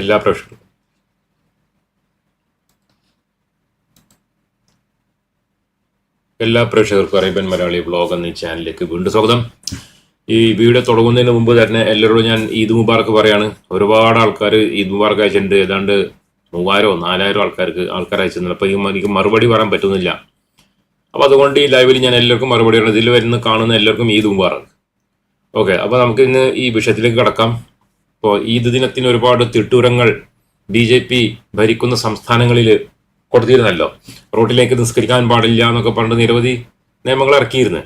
എല്ലാ പ്രേക്ഷകർക്കും എല്ലാ പ്രേക്ഷകർക്കും അറേബ്യൻ മലയാളി ബ്ലോഗ് എന്ന ചാനലിലേക്ക് വീണ്ടും സ്വാഗതം. ഈ വീഡിയോ തുടങ്ങുന്നതിന് മുമ്പ് തന്നെ എല്ലാവരോടും ഞാൻ ഈദ് മുബാർക്ക് പറയാണ്. ഒരുപാട് ആൾക്കാർ ഈദ് മുബാർക്ക് അയച്ചിട്ടുണ്ട്. ഏതാണ്ട് മൂവായിരോ നാലായിരോ ആൾക്കാർക്ക് ആൾക്കാർ അയച്ചിട്ടുണ്ട്. അപ്പോൾ എനിക്ക് മറുപടി പറയാൻ പറ്റുന്നില്ല. അപ്പോൾ അതുകൊണ്ട് ഈ ലൈവിൽ ഞാൻ എല്ലാവർക്കും മറുപടി പറയുന്നത് ഇതിൽ വരുന്ന കാണുന്ന എല്ലാവർക്കും ഈദ് മുബാർക്ക് ഓക്കെ അപ്പോൾ നമുക്ക് ഇന്ന് ഈ വിഷയത്തിലേക്ക് കടക്കാം. ഇപ്പോൾ ഈദ് ദിനത്തിന് ഒരുപാട് തിട്ടൂരങ്ങൾ ബി ജെ പി ഭരിക്കുന്ന സംസ്ഥാനങ്ങളിൽ കൊടുത്തിരുന്നല്ലോ. റോട്ടിലേക്ക് നിസ്കരിക്കാൻ പാടില്ല എന്നൊക്കെ പറഞ്ഞിട്ട് നിരവധി നിയമങ്ങൾ ഇറക്കിയിരുന്നു.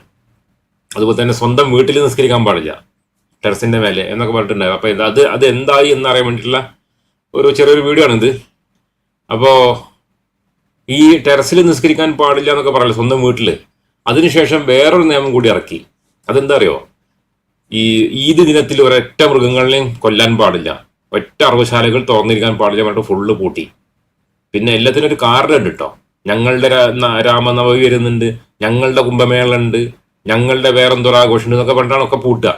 അതുപോലെ തന്നെ സ്വന്തം വീട്ടിൽ നിസ്കരിക്കാൻ പാടില്ല. ടെറസിന്റെ മേലെ എന്നൊക്കെ പറഞ്ഞിട്ടുണ്ടായിരുന്നു. അപ്പോൾ അത് അത് എന്തായി എന്നറിയാൻ വേണ്ടിയിട്ടുള്ള ഒരു ചെറിയൊരു വീഡിയോ ആണിത്. അപ്പോൾ ഈ ടെറസിൽ നിസ്കരിക്കാൻ പാടില്ല എന്നൊക്കെ പറയല്ലോ സ്വന്തം വീട്ടിൽ അതിനുശേഷം വേറൊരു നിയമം കൂടി ഇറക്കി. അതെന്താ അറിയോ? ഈ ഈദ് ദിനത്തിൽ ഒരൊറ്റ മൃഗങ്ങളെയും കൊല്ലാൻ പാടില്ല. ഒറ്റ അറവുശാലകൾ തുറന്നിരിക്കാൻ പാടില്ല പറഞ്ഞിട്ട് ഫുള്ള് പൂട്ടി. പിന്നെ എല്ലാത്തിനും ഒരു ഉണ്ട് കേട്ടോ ഞങ്ങളുടെ രാമനവമി വരുന്നുണ്ട് ഞങ്ങളുടെ കുംഭമേള ഉണ്ട് ഞങ്ങളുടെ വേറെന്തോ ആഘോഷമുണ്ട് എന്നൊക്കെ പറഞ്ഞിട്ടാണ് ഒക്കെ പൂട്ടുക.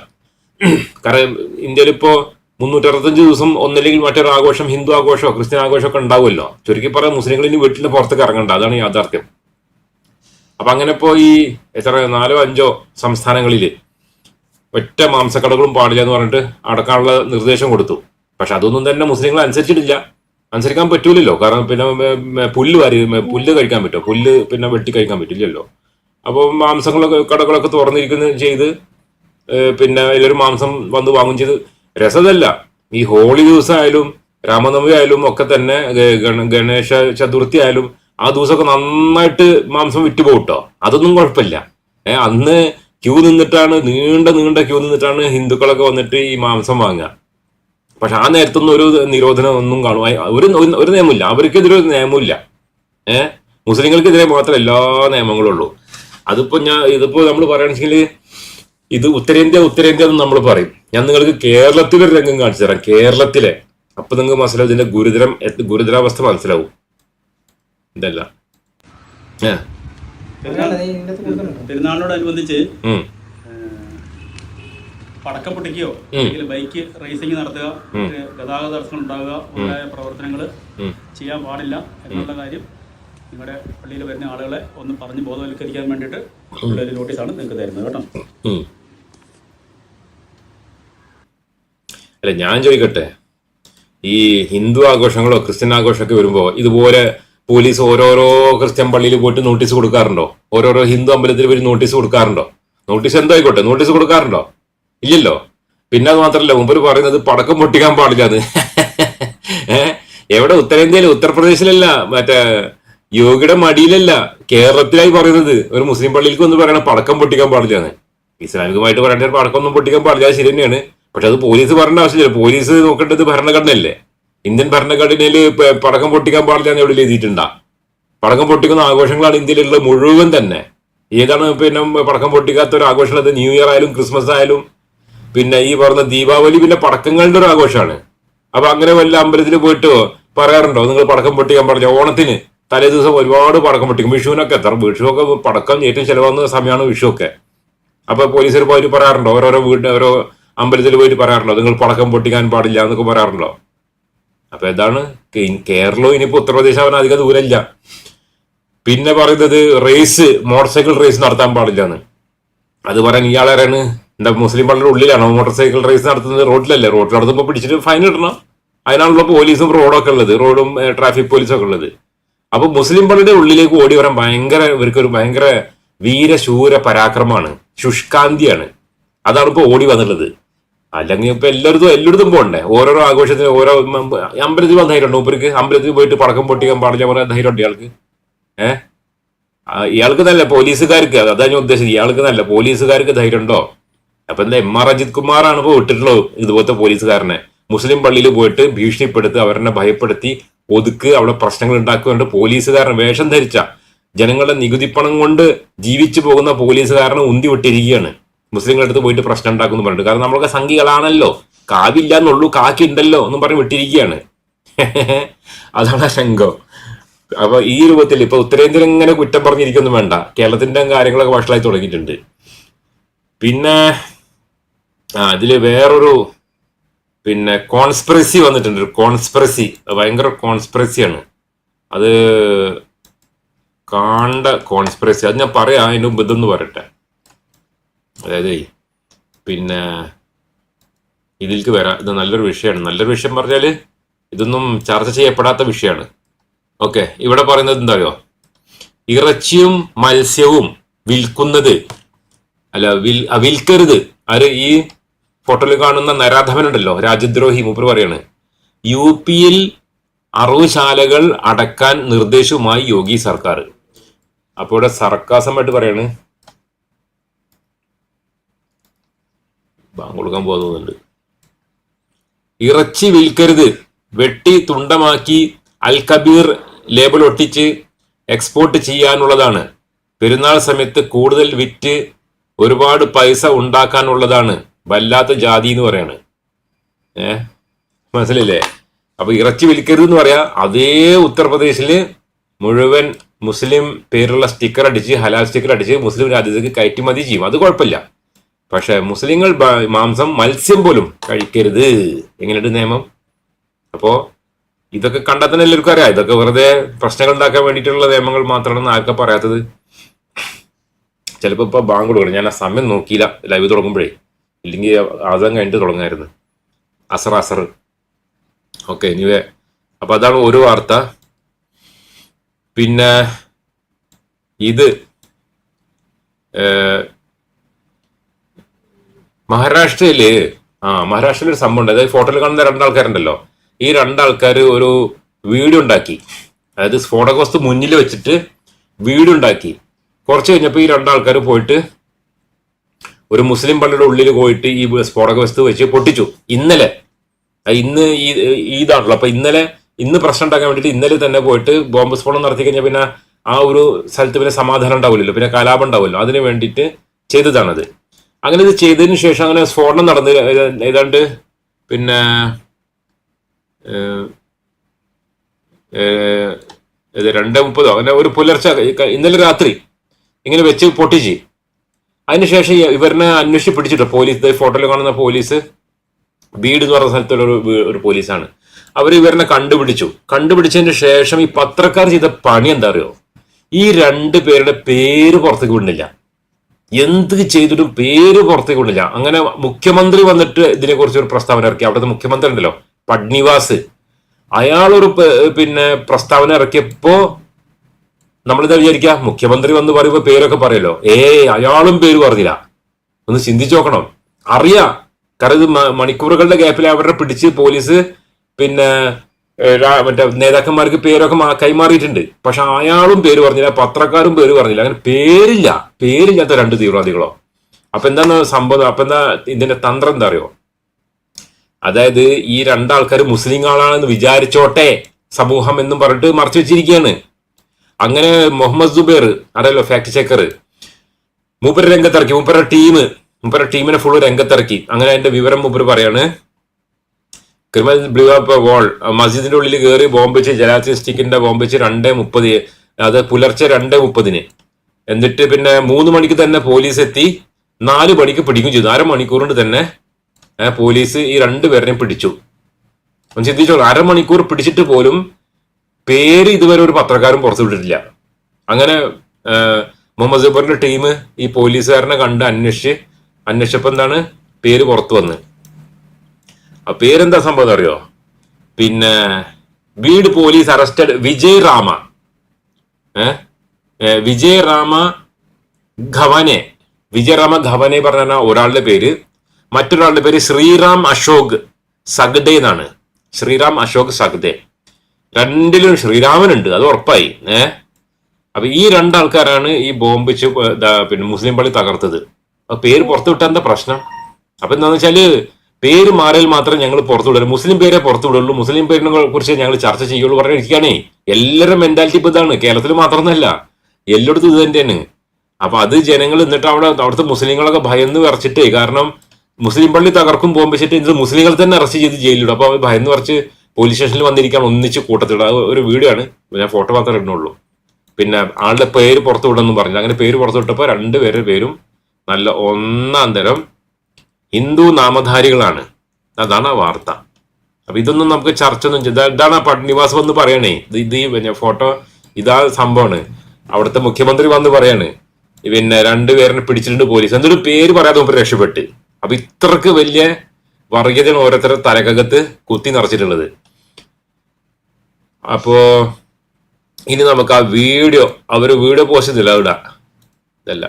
കാരണം ഇന്ത്യയിൽ ഇപ്പോ മുന്നൂറ്ററുപത്തഞ്ച് ദിവസം ഒന്നല്ലെങ്കിൽ മറ്റൊരു ആഘോഷം ഹിന്ദു ആഘോഷമോ ക്രിസ്ത്യൻ ആഘോഷമോ ഒക്കെ ഉണ്ടാവുമല്ലോ. ചുരുക്കി പറയാം മുസ്ലിങ്ങൾ ഇനി വീട്ടിൽ പുറത്തേക്ക് ഇറങ്ങണ്ട. അതാണ് യാഥാർത്ഥ്യം. അപ്പൊ അങ്ങനെ ഇപ്പോ ഈ എത്ര നാലോ അഞ്ചോ സംസ്ഥാനങ്ങളിൽ ഒറ്റ മാംസക്കടകളും പാടില്ല എന്ന് പറഞ്ഞിട്ട് അടക്കാനുള്ള നിർദ്ദേശം കൊടുത്തു. പക്ഷെ അതൊന്നും തന്നെ മുസ്ലിങ്ങൾ അനുസരിച്ചിട്ടില്ല. അനുസരിക്കാൻ പറ്റൂലല്ലോ. കാരണം പിന്നെ പുല്ല് വാരി പുല്ല് കഴിക്കാൻ പറ്റുമോ പുല്ല് പിന്നെ വെട്ടി കഴിക്കാൻ പറ്റില്ലല്ലോ. അപ്പോൾ മാംസങ്ങളൊക്കെ കടകളൊക്കെ തുറന്നിരിക്കുന്ന ചെയ്ത് പിന്നെ എല്ലാവരും മാംസം വന്ന് വാങ്ങും ചെയ്ത്. രസതല്ല. ഈ ഹോളി ദിവസമായാലും രാമനവമി ആയാലും ഒക്കെ തന്നെ ഗണേശ ചതുർത്ഥി ആയാലും ആ ദിവസമൊക്കെ നന്നായിട്ട് മാംസം വിറ്റുപോകട്ടോ കേട്ടോ അതൊന്നും കുഴപ്പമില്ല. ഏഹ് അന്ന് ക്യൂ നിന്നിട്ടാണ് നീണ്ട നീണ്ട ക്യൂ നിന്നിട്ടാണ് ഹിന്ദുക്കളൊക്കെ വന്നിട്ട് ഈ മാംസം വാങ്ങുക. പക്ഷെ ആ നേരത്തൊന്നും ഒരു നിരോധനം ഒന്നും കാണും. ഒരു ഒരു- നിയമമില്ല. അവർക്കെതിരെ ഒരു നിയമമില്ല. ഏഹ് മുസ്ലിങ്ങൾക്കെതിരെ മാത്രമേ എല്ലാ നിയമങ്ങളും ഉള്ളൂ. അതിപ്പോ ഞാൻ ഇതിപ്പോ നമ്മൾ പറയുകയാണെങ്കിൽ ഇത് ഉത്തരേന്ത്യ ഉത്തരേന്ത്യ എന്ന് നമ്മൾ പറയും. ഞാൻ നിങ്ങൾക്ക് കേരളത്തിലെ ഒരു രംഗം കാണിച്ചു തരാം. കേരളത്തിലെ. അപ്പൊ നിങ്ങൾക്ക് മനസ്സിലാവും ഇതിന്റെ ഗുരുതരം ഗുരുതരാവസ്ഥ മനസ്സിലാവും. ഇതല്ല. ഏ? പെരുന്നാളിനോടനുബന്ധിച്ച് പടക്കം പൊട്ടിക്കുകയോ. അല്ലെങ്കിൽ ബൈക്ക് റേസിംഗ് നടത്തുക ഗതാഗത തടസ്സങ്ങൾ ഉണ്ടാകുക മുതലായ പ്രവർത്തനങ്ങൾ. ചെയ്യാൻ പാടില്ല എന്നുള്ള കാര്യം നിങ്ങളുടെ പള്ളിയിൽ വരുന്ന ആളുകളെ ഒന്ന് പറഞ്ഞ് ബോധവൽക്കരിക്കാൻ വേണ്ടിയിട്ട് ഉള്ള ഒരു നോട്ടീസാണ് നിങ്ങൾക്ക് തരുന്നത് കേട്ടോ. അല്ല ഞാൻ ചോദിക്കട്ടെ ഈ ഹിന്ദു ആഘോഷങ്ങളോ ക്രിസ്ത്യൻ ആഘോഷമൊക്കെ വരുമ്പോൾ ഇതുപോലെ പോലീസ് ഓരോരോ ക്രിസ്ത്യൻ പള്ളിയിൽ പോയിട്ട് നോട്ടീസ് കൊടുക്കാറുണ്ടോ? ഓരോരോ ഹിന്ദു അമ്പലത്തിൽ പോയി നോട്ടീസ് കൊടുക്കാറുണ്ടോ? നോട്ടീസ് എന്തോ ആയിക്കോട്ടെ നോട്ടീസ് കൊടുക്കാറുണ്ടോ? ഇല്ലല്ലോ. പിന്നെ അത് മാത്രല്ല മുമ്പ് പറയുന്നത് പടക്കം പൊട്ടിക്കാൻ പാടില്ല അത് എവിടെ? ഉത്തരേന്ത്യയിൽ ഉത്തർപ്രദേശിലല്ല മറ്റേ യോഗിയുടെ മടിയിലല്ല കേരളത്തിലായി പറയുന്നത്. ഒരു മുസ്ലിം പള്ളിയിലേക്ക് ഒന്ന് പറയണം പടക്കം പൊട്ടിക്കാൻ പാടില്ലാന്ന് ഇസ്ലാമികമായിട്ട് പറയേണ്ട പടക്കം ഒന്നും പൊട്ടിക്കാൻ പാടില്ല ശരി തന്നെയാണ്. പക്ഷെ അത് പോലീസ് പറയേണ്ട ആവശ്യമില്ല. പോലീസ് നോക്കേണ്ടത് ഭരണഘടനയല്ലേ. ഇന്ത്യൻ ഭരണഘടനയിൽ പടക്കം പൊട്ടിക്കാൻ പാടില്ല എന്ന് എവിടെ എഴുതിയിട്ടുണ്ടാ? പടക്കം പൊട്ടിക്കുന്ന ആഘോഷങ്ങളാണ് ഇന്ത്യയിലുള്ള മുഴുവൻ തന്നെ. ഏതാണ് പിന്നെ പടക്കം പൊട്ടിക്കാത്ത ഒരു ആഘോഷം അത് ന്യൂ ഇയർ ആയാലും ക്രിസ്മസ് ആയാലും പിന്നെ ഈ പറഞ്ഞ ദീപാവലി പിന്നെ പടക്കങ്ങളുടെ ഒരു ആഘോഷമാണ്. അപ്പൊ അങ്ങനെ വല്ല അമ്പലത്തിൽ പോയിട്ട് പറയാറുണ്ടോ? നിങ്ങൾ പടക്കം പൊട്ടിക്കാൻ പറഞ്ഞു ഓണത്തിന് തലേ ദിവസം ഒരുപാട് പടക്കം പൊട്ടിക്കും. വിഷുവിനൊക്കെ എത്ര? വിഷുവൊക്കെ പടക്കം ഏറ്റവും ചിലവാകുന്ന സമയമാണ് വിഷുവൊക്കെ. അപ്പൊ പോലീസ് പോയിട്ട് പറയാറുണ്ടോ? ഓരോരോ വീട് ഓരോ അമ്പലത്തിൽ പോയിട്ട് പറയാറുണ്ടോ? നിങ്ങൾ പടക്കം പൊട്ടിക്കാൻ പാടില്ല എന്നൊക്കെ പറയാറുണ്ടോ? അപ്പൊ കേ- കേരളവും ഇനിയിപ്പോ ഉത്തർപ്രദേശ് അവൻ അധികം ദൂരമില്ല. പിന്നെ പറയുന്നത് റേസ് മോട്ടോർ സൈക്കിൾ റേസ് നടത്താൻ പാടില്ല എന്ന് അത് പറയാൻ ഇയാളാരാണ് എന്താ മുസ്ലിം പള്ളിയുടെ ഉള്ളിലാണോ മോട്ടോർ സൈക്കിൾ റേസ് നടത്തുന്നത്? റോഡിലല്ലേ? റോഡിൽ നടത്തുമ്പോൾ പിടിച്ചിട്ട് ഫൈൻ ഇടണം. അതിനാണല്ലോ പോലീസും റോഡൊക്കെ ഉള്ളത്. റോഡും ട്രാഫിക് പോലീസും ഒക്കെ ഉള്ളത്. അപ്പൊ മുസ്ലിം പള്ളിയുടെ ഉള്ളിലേക്ക് ഓടി വരാൻ ഭയങ്കര ഇവർക്ക് ഒരു ഭയങ്കര വീരശൂര പരാക്രമമാണ്. ശുഷ്കാന്തിയാണ്. അതാണ് ഇപ്പൊ ഓടി വന്നിട്ടുള്ളത്. അല്ലെങ്കിൽ ഇപ്പൊ എല്ലായിടത്തും എല്ലായിടത്തും പോകണ്ടേ ഓരോരോ ആഘോഷത്തിന് ഓരോ അമ്പലത്തിൽ വന്ന ധൈര്യം ഉണ്ടോ മൂപ്പർക്ക് അമ്പലത്തിൽ പോയിട്ട് പടക്കം പൊട്ടിക്കാൻ പാടില്ല പറയാൻ ധൈര്യം ഉണ്ട് ഇയാൾക്ക് ഏഹ് ഇയാൾക്ക് നല്ല പോലീസുകാർക്ക് അതാ ഞാൻ ഉദ്ദേശിച്ചത്. ഇയാൾക്ക് നല്ല പോലീസുകാർക്ക് ധൈര്യം ഉണ്ടോ അപ്പൊ എന്താ എം ആർ അജിത് കുമാറാണ് ഇപ്പൊ വിട്ടിട്ടുള്ളത് ഇതുപോലത്തെ പോലീസുകാരനെ. മുസ്ലിം പള്ളിയിൽ പോയിട്ട് ഭീഷണിപ്പെടുത്തി അവരെന്നെ ഭയപ്പെടുത്തി ഒതുക്ക് അവിടെ പ്രശ്നങ്ങൾ ഉണ്ടാക്കുന്നുണ്ട്. പോലീസുകാരൻ വേഷം ധരിച്ച ജനങ്ങളുടെ നികുതിപ്പണം കൊണ്ട് ജീവിച്ചു പോകുന്ന പോലീസുകാരനെ ഉന്തി വിട്ടിരിക്കുകയാണ്. മുസ്ലിങ്ങളുടെ അടുത്ത് പോയിട്ട് പ്രശ്നം ഉണ്ടാക്കുമെന്ന് പറഞ്ഞിട്ട്. കാരണം നമ്മളൊക്കെ സംഘികളാണല്ലോ. കാവില്ല എന്നുള്ളൂ കാക്കി ഉണ്ടല്ലോ എന്നും പറഞ്ഞ് വിട്ടിരിക്കുകയാണ്. അതാണ് ശംഖം അപ്പൊ ഈ രൂപത്തിൽ ഇപ്പൊ ഉത്തരേന്ത്യയിൽ ഇങ്ങനെ കുറ്റം പറഞ്ഞിരിക്കൊന്നും വേണ്ട. കേരളത്തിന്റെ കാര്യങ്ങളൊക്കെ വഷളായി തുടങ്ങിയിട്ടുണ്ട്. പിന്നെ ആ ഇതിൽ വേറൊരു പിന്നെ കോൺസ്പിറസി വന്നിട്ടുണ്ട്. കോൺസ്പിറസി. ഭയങ്കര കോൺസ്പിറസിയാണ്. അത് കാണ്ട കോൺസ്പിറസി. അത് ഞാൻ പറയാം അതിന് മുമ്പ് ഇതൊന്ന് പറയട്ടെ. അതായത് പിന്നെ ഇതിലേക്ക് വരാം ഇത് നല്ലൊരു വിഷയമാണ്. നല്ലൊരു വിഷയം പറഞ്ഞാൽ ഇതൊന്നും ചർച്ച ചെയ്യപ്പെടാത്ത വിഷയമാണ്. ഓക്കെ ഇവിടെ പറയുന്നത് എന്താ അറിയോ ഇറച്ചിയും മത്സ്യവും വിൽക്കുന്നത് അല്ല വിൽ വിൽക്കരുത്. ആര് ഈ ഫോട്ടോയിൽ കാണുന്ന നരാധവനുണ്ടല്ലോ രാജ്യദ്രോഹി മൂപ്പർ പറയാണ്. യു പിയിൽ അറവുശാലകൾ അടക്കാൻ നിർദ്ദേശവുമായി യോഗി സർക്കാർ. അപ്പോൾ ഇവിടെ സർക്കാസമായിട്ട് പറയാണ് ബാങ്ക് കൊടുക്കാൻ പോകുന്നുണ്ട് ഇറച്ചി വിൽക്കരുത്. വെട്ടി തുണ്ടമാക്കി അൽ കബീർ ലേബൽ ഒട്ടിച്ച് എക്സ്പോർട്ട് ചെയ്യാനുള്ളതാണ്. പെരുന്നാൾ സമയത്ത് കൂടുതൽ വിറ്റ് ഒരുപാട് പൈസ ഉണ്ടാക്കാനുള്ളതാണ്. വല്ലാത്ത ജാതി എന്ന് പറയാണ്. ഏ? മനസ്സിലില്ലേ അപ്പൊ ഇറച്ചി വിൽക്കരുത് എന്ന് പറയാ അതേ ഉത്തർപ്രദേശിൽ മുഴുവൻ മുസ്ലിം പേരുള്ള സ്റ്റിക്കർ അടിച്ച് ഹലാൽ സ്റ്റിക്കർ അടിച്ച് മുസ്ലിം രാജ്യത്തേക്ക് കയറ്റുമതി ചെയ്യും. അത് കുഴപ്പമില്ല. പക്ഷെ മുസ്ലിങ്ങൾ മാംസം മത്സ്യം പോലും കഴിക്കരുത്. എങ്ങനെയുണ്ട് നിയമം? അപ്പോ ഇതൊക്കെ കണ്ടാൽ തന്നെ എല്ലാവർക്കും അറിയാം. ഇതൊക്കെ വെറുതെ പ്രശ്നങ്ങൾ ഉണ്ടാക്കാൻ വേണ്ടിയിട്ടുള്ള നിയമങ്ങൾ മാത്രമാണ് ആർക്കാ പറയാത്തത്? ചിലപ്പോ ഇപ്പൊ ബാങ്ക് കൊടുക്കണം. ഞാൻ ആ സമയം നോക്കിയില്ല. ലൈവ് തുടങ്ങുമ്പോഴേ. ഇല്ലെങ്കിൽ ആദ്യം കഴിഞ്ഞിട്ട് തുടങ്ങായിരുന്നു. അസർ അസർ. ഓക്കെ ഇനിവേ അപ്പൊ അതാണ് ഒരു വാർത്ത. പിന്നെ ഇത് മഹാരാഷ്ട്രയിൽ ആ മഹാരാഷ്ട്രയിൽ ഒരു സംഭവം ഉണ്ട്. അതായത് ഫോട്ടോയിൽ കാണുന്ന രണ്ടാൾക്കാരുണ്ടല്ലോ. ഈ രണ്ടാൾക്കാർ ഒരു വീഡിയോ ഉണ്ടാക്കി അതായത് സ്ഫോടക വസ്തു മുന്നിൽ വെച്ചിട്ട് വീഡിയോ ഉണ്ടാക്കി കുറച്ച് കഴിഞ്ഞപ്പോൾ ഈ രണ്ടാൾക്കാർ പോയിട്ട് ഒരു മുസ്ലിം പള്ളിയുടെ ഉള്ളിൽ പോയിട്ട് ഈ സ്ഫോടക വസ്തു വെച്ച് പൊട്ടിച്ചു. ഇന്നലെ. ഇന്ന് ഈ ഇതാണല്ലോ. അപ്പൊ ഇന്നലെ ഇന്ന് പ്രശ്നം ഉണ്ടാക്കാൻ വേണ്ടിയിട്ട് ഇന്നലെ തന്നെ പോയിട്ട് ബോംബ് സ്ഫോടനം നടത്തി കഴിഞ്ഞാൽ പിന്നെ ആ ഒരു സ്ഥലത്ത് പിന്നെ സമാധാനം ഉണ്ടാവില്ലല്ലോ. പിന്നെ കലാപം ഉണ്ടാവില്ലോ അതിന് വേണ്ടിയിട്ട് ചെയ്തതാണത്. അങ്ങനെ ഇത് ചെയ്തതിന് ശേഷം അങ്ങനെ സ്ഫോടനം നടന്ന് ഏതാണ്ട് പിന്നെ രണ്ട് മുപ്പതോ? അങ്ങനെ ഒരു പുലർച്ചെ ഇന്നലെ രാത്രി ഇങ്ങനെ വെച്ച് പൊട്ടിച്ച്. അതിനുശേഷം ഇവരിനെ അന്വേഷിച്ച് പിടിച്ചിട്ട്? പോലീസ് ഫോട്ടോയിൽ കാണുന്ന പോലീസ് വീട് എന്ന് പറഞ്ഞ സ്ഥലത്തുള്ള ഒരു ഒരു പോലീസാണ്. അവർ ഇവരിനെ കണ്ടുപിടിച്ചു. കണ്ടുപിടിച്ചതിന് ശേഷം ഈ പത്രക്കാർ ചെയ്ത പണി എന്താ അറിയോ? ഈ രണ്ട് പേരുടെ പേര് പുറത്തേക്ക് വിടുന്നില്ല. എന്ത് ചെയ്തിട്ടും പേര് പുറത്തേക്ക് കൊള്ളില്ല. അങ്ങനെ മുഖ്യമന്ത്രി വന്നിട്ട് ഇതിനെക്കുറിച്ച് ഒരു പ്രസ്താവന ഇറക്കി. അവിടുത്തെ മുഖ്യമന്ത്രി ഉണ്ടല്ലോ പട്നിവാസ്. അയാളൊരു പിന്നെ പ്രസ്താവന ഇറക്കിയപ്പോ നമ്മളിതാ വിചാരിക്കുക മുഖ്യമന്ത്രി വന്ന് പറയുമ്പോ പേരൊക്കെ പറയല്ലോ. ഏ അയാളും പേര് പറഞ്ഞില്ല. ഒന്ന് ചിന്തിച്ചു നോക്കണം. അറിയാം. കാരണം ഇത് മണിക്കൂറുകളുടെ ഗ്യാപ്പിൽ അവരുടെ പിടിച്ച് പോലീസ് പിന്നെ മറ്റേ നേതാക്കന്മാർക്ക് പേരൊക്കെ കൈമാറിയിട്ടുണ്ട്. പക്ഷെ അയാളും പേര് പറഞ്ഞില്ല പത്രക്കാരും പേര് പറഞ്ഞില്ല. അങ്ങനെ പേരില്ല. പേരില്ലാത്ത രണ്ട് തീവ്രവാദികളോ. അപ്പൊ എന്താണ് സംഭവം? അപ്പൊ എന്താ ഇതിന്റെ തന്ത്രം എന്താ അറിയോ? അതായത് ഈ രണ്ടാൾക്കാർ മുസ്ലിം ആളാണെന്ന് വിചാരിച്ചോട്ടെ സമൂഹം എന്നും പറഞ്ഞിട്ട് മറച്ചു വെച്ചിരിക്കുകയാണ്. അങ്ങനെ മുഹമ്മദ് സുബൈർ അറിയല്ലോ ഫാക്ട് ചെക്കർ മൂപ്പര് രംഗത്തിറക്കി. മൂപ്പരുടെ ടീം. മൂപ്പരുടെ ടീമിനെ ഫുള്ള് രംഗത്തിറക്കി. അങ്ങനെ അതിന്റെ വിവരം മൂപ്പര് പറയാണ്. ക്രിമിനൽ ബ്ലൂ അപ്പ് വോൾ മസ്ജിദിന്റെ ഉള്ളിൽ കയറി ബോംബ് വെച്ച് ജലാത്തി സ്റ്റിക്കിന്റെ ബോംബ് വെച്ച് രണ്ട് മുപ്പത് അത് പുലർച്ചെ രണ്ട് മുപ്പതിന്. എന്നിട്ട് പിന്നെ മൂന്ന് മണിക്ക് തന്നെ പോലീസ് എത്തി. നാല് മണിക്ക് പിടിക്കും ചെയ്തു. അരമണിക്കൂർ കൊണ്ട് തന്നെ പോലീസ് ഈ രണ്ടു പേരെയും പിടിച്ചു. ചിന്തിച്ചോളൂ അരമണിക്കൂർ പിടിച്ചിട്ട് പോലും പേര് ഇതുവരെ ഒരു പത്രക്കാരും പുറത്തു വിട്ടിട്ടില്ല. അങ്ങനെ മുഹമ്മദ് ജബറിന്റെ ടീം ഈ പോലീസുകാരനെ കണ്ട് അന്വേഷിച്ച് അന്വേഷിച്ചപ്പോ എന്താണ്? പേര് പുറത്തു വന്ന്. ആ പേരെന്താ സംഭവം അറിയോ? പിന്നെ ബീഡ് പോലീസ് അറസ്റ്റഡ് വിജയ് ഏ? വിജയ് രാമ ഖവനെ. വിജയറാമ ഖവനെ പറഞ്ഞ ഒരാളുടെ പേര്. മറ്റൊരാളുടെ പേര് ശ്രീറാം അശോക് സഗ്ദേ എന്നാണ്. ശ്രീറാം അശോക് സഗ്ദേ. രണ്ടിലും ശ്രീരാമനുണ്ട് അത് ഉറപ്പായി. ഏ? അപ്പൊ ഈ രണ്ടാൾക്കാരാണ് ഈ ബോംബിച്ച് പിന്നെ മുസ്ലിം പള്ളി തകർത്തത്. പേര് പുറത്തു വിട്ടാ എന്താ പ്രശ്നം? അപ്പൊ എന്താണെന്ന് വെച്ചാൽ പേര് മാറിയാൽ മാത്രം ഞങ്ങൾ പുറത്തു വിടുള്ളൂ മുസ്ലിം പേരെ പുറത്തു വിടുള്ളൂ മുസ്ലിം പേരിനെ കുറിച്ച് ഞങ്ങൾ ചർച്ച ചെയ്യുള്ളൂ പറഞ്ഞിരിക്കുകയാണേ എല്ലാവരുടെ മെന്റാലിറ്റി ഇപ്പൊ ഇതാണ്. കേരളത്തിൽ മാത്രമെന്നല്ല എല്ലായിടത്തും ഇത് തന്നെയാണ്. അപ്പൊ അത് ജനങ്ങൾ എന്നിട്ട് അവിടെ അവിടുത്തെ മുസ്ലിങ്ങളൊക്കെ ഭയന്ന് വിറച്ചിട്ടേ. കാരണം മുസ്ലിം പള്ളി തകർക്കും ബോംബ് വെച്ചിട്ട് ഇത് മുസ്ലിങ്ങൾ തന്നെ അറസ്റ്റ് ചെയ്ത് ജയിലിടും അപ്പൊ അവർ ഭയന്ന് വിറച്ച് പോലീസ് സ്റ്റേഷനിൽ വന്നിരിക്കാൻ ഒന്നിച്ച് കൂട്ടത്തിലിടും അത് ഒരു വീഡിയോ ആണ്. ഞാൻ ഫോട്ടോ മാത്രമേ ഇടുന്നുള്ളൂ. പിന്നെ ആളുടെ പേര് പുറത്തു വിടുന്നു പറഞ്ഞു അങ്ങനെ പേര് പുറത്തു വിട്ടപ്പോൾ രണ്ടുപേരുടെ പേരും നല്ല ഒന്നാം തരം ഹിന്ദു നാമധാരികളാണ്. അതാണ് ആ വാർത്ത. അപ്പൊ ഇതൊന്നും നമുക്ക് ചർച്ച ഒന്നും ഇതാണ് പട്നിവാസ് വന്ന് പറയണേ. ഇത് ഈ ഫോട്ടോ ഇതാ സംഭവമാണ്. അവിടുത്തെ മുഖ്യമന്ത്രി വന്ന് പറയാണ്. പിന്നെ രണ്ടുപേരെ പിടിച്ചിട്ടുണ്ട് പോലീസ്. എന്തൊരു പേര് പറയാതെ മുമ്പ് രക്ഷപ്പെട്ട്. അപ്പൊ ഇത്രക്ക് വലിയ വർഗീയതയാണ് ഓരോരുത്തരുടെ തലകകത്ത് കുത്തി നിറച്ചിട്ടുള്ളത്. അപ്പോ ഇനി നമുക്ക് ആ വീഡിയോ അവർ വീഡിയോ പോസ്റ്റ് ചെയ്തില്ല അവിടെ ഇതല്ല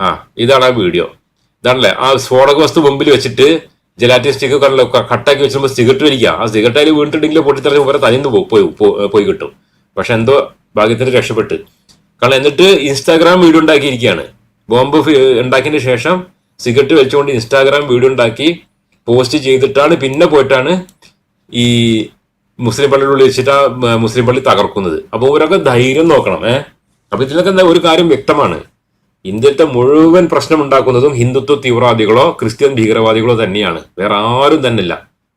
ആ ഇതാണ് ആ വീഡിയോ. ഇതാണല്ലേ? ആ സ്ഫോടക വസ്തു മുമ്പിൽ വെച്ചിട്ട് ജലാറ്റി സ്റ്റിക്ക് കണ്ടല്ലോ കട്ടാക്കി വെച്ചുമ്പോൾ സിഗരറ്റ് വലിക്കുക. ആ സിഗരറ്റ് അതിൽ വീണിട്ടുണ്ടെങ്കിൽ പൊട്ടിത്തെറിച്ച് ഇവരെ തനിന്ന് പോയി പോയി കിട്ടും. പക്ഷെ എന്തോ ഭാഗ്യത്തിന് രക്ഷപ്പെട്ട്. കാരണം എന്നിട്ട് ഇൻസ്റ്റാഗ്രാം വീഡിയോ ഉണ്ടാക്കിയിരിക്കുകയാണ്. ബോംബ് ഉണ്ടാക്കിയതിന് ശേഷം സിഗരറ്റ് വെച്ചുകൊണ്ട് ഇൻസ്റ്റാഗ്രാം വീഡിയോ ഉണ്ടാക്കി പോസ്റ്റ് ചെയ്തിട്ടാണ് പിന്നെ പോയിട്ടാണ് ഈ മുസ്ലിം പള്ളിയുടെ ഉള്ളിൽ വെച്ചിട്ട് ആ മുസ്ലിം പള്ളി തകർക്കുന്നത്. അപ്പോൾ ഇവരൊക്കെ ധൈര്യം നോക്കണം ഏഹ് അപ്പൊ ഇതിലൊക്കെ എന്താ ഒരു കാര്യം വ്യക്തമാണ്. ഇന്ത്യത്തെ മുഴുവൻ പ്രശ്നം ഉണ്ടാക്കുന്നതും ഹിന്ദുത്വ തീവ്രവാദികളോ ക്രിസ്ത്യൻ ഭീകരവാദികളോ തന്നെയാണ്. വേറെ ആരും തന്നെയില്ല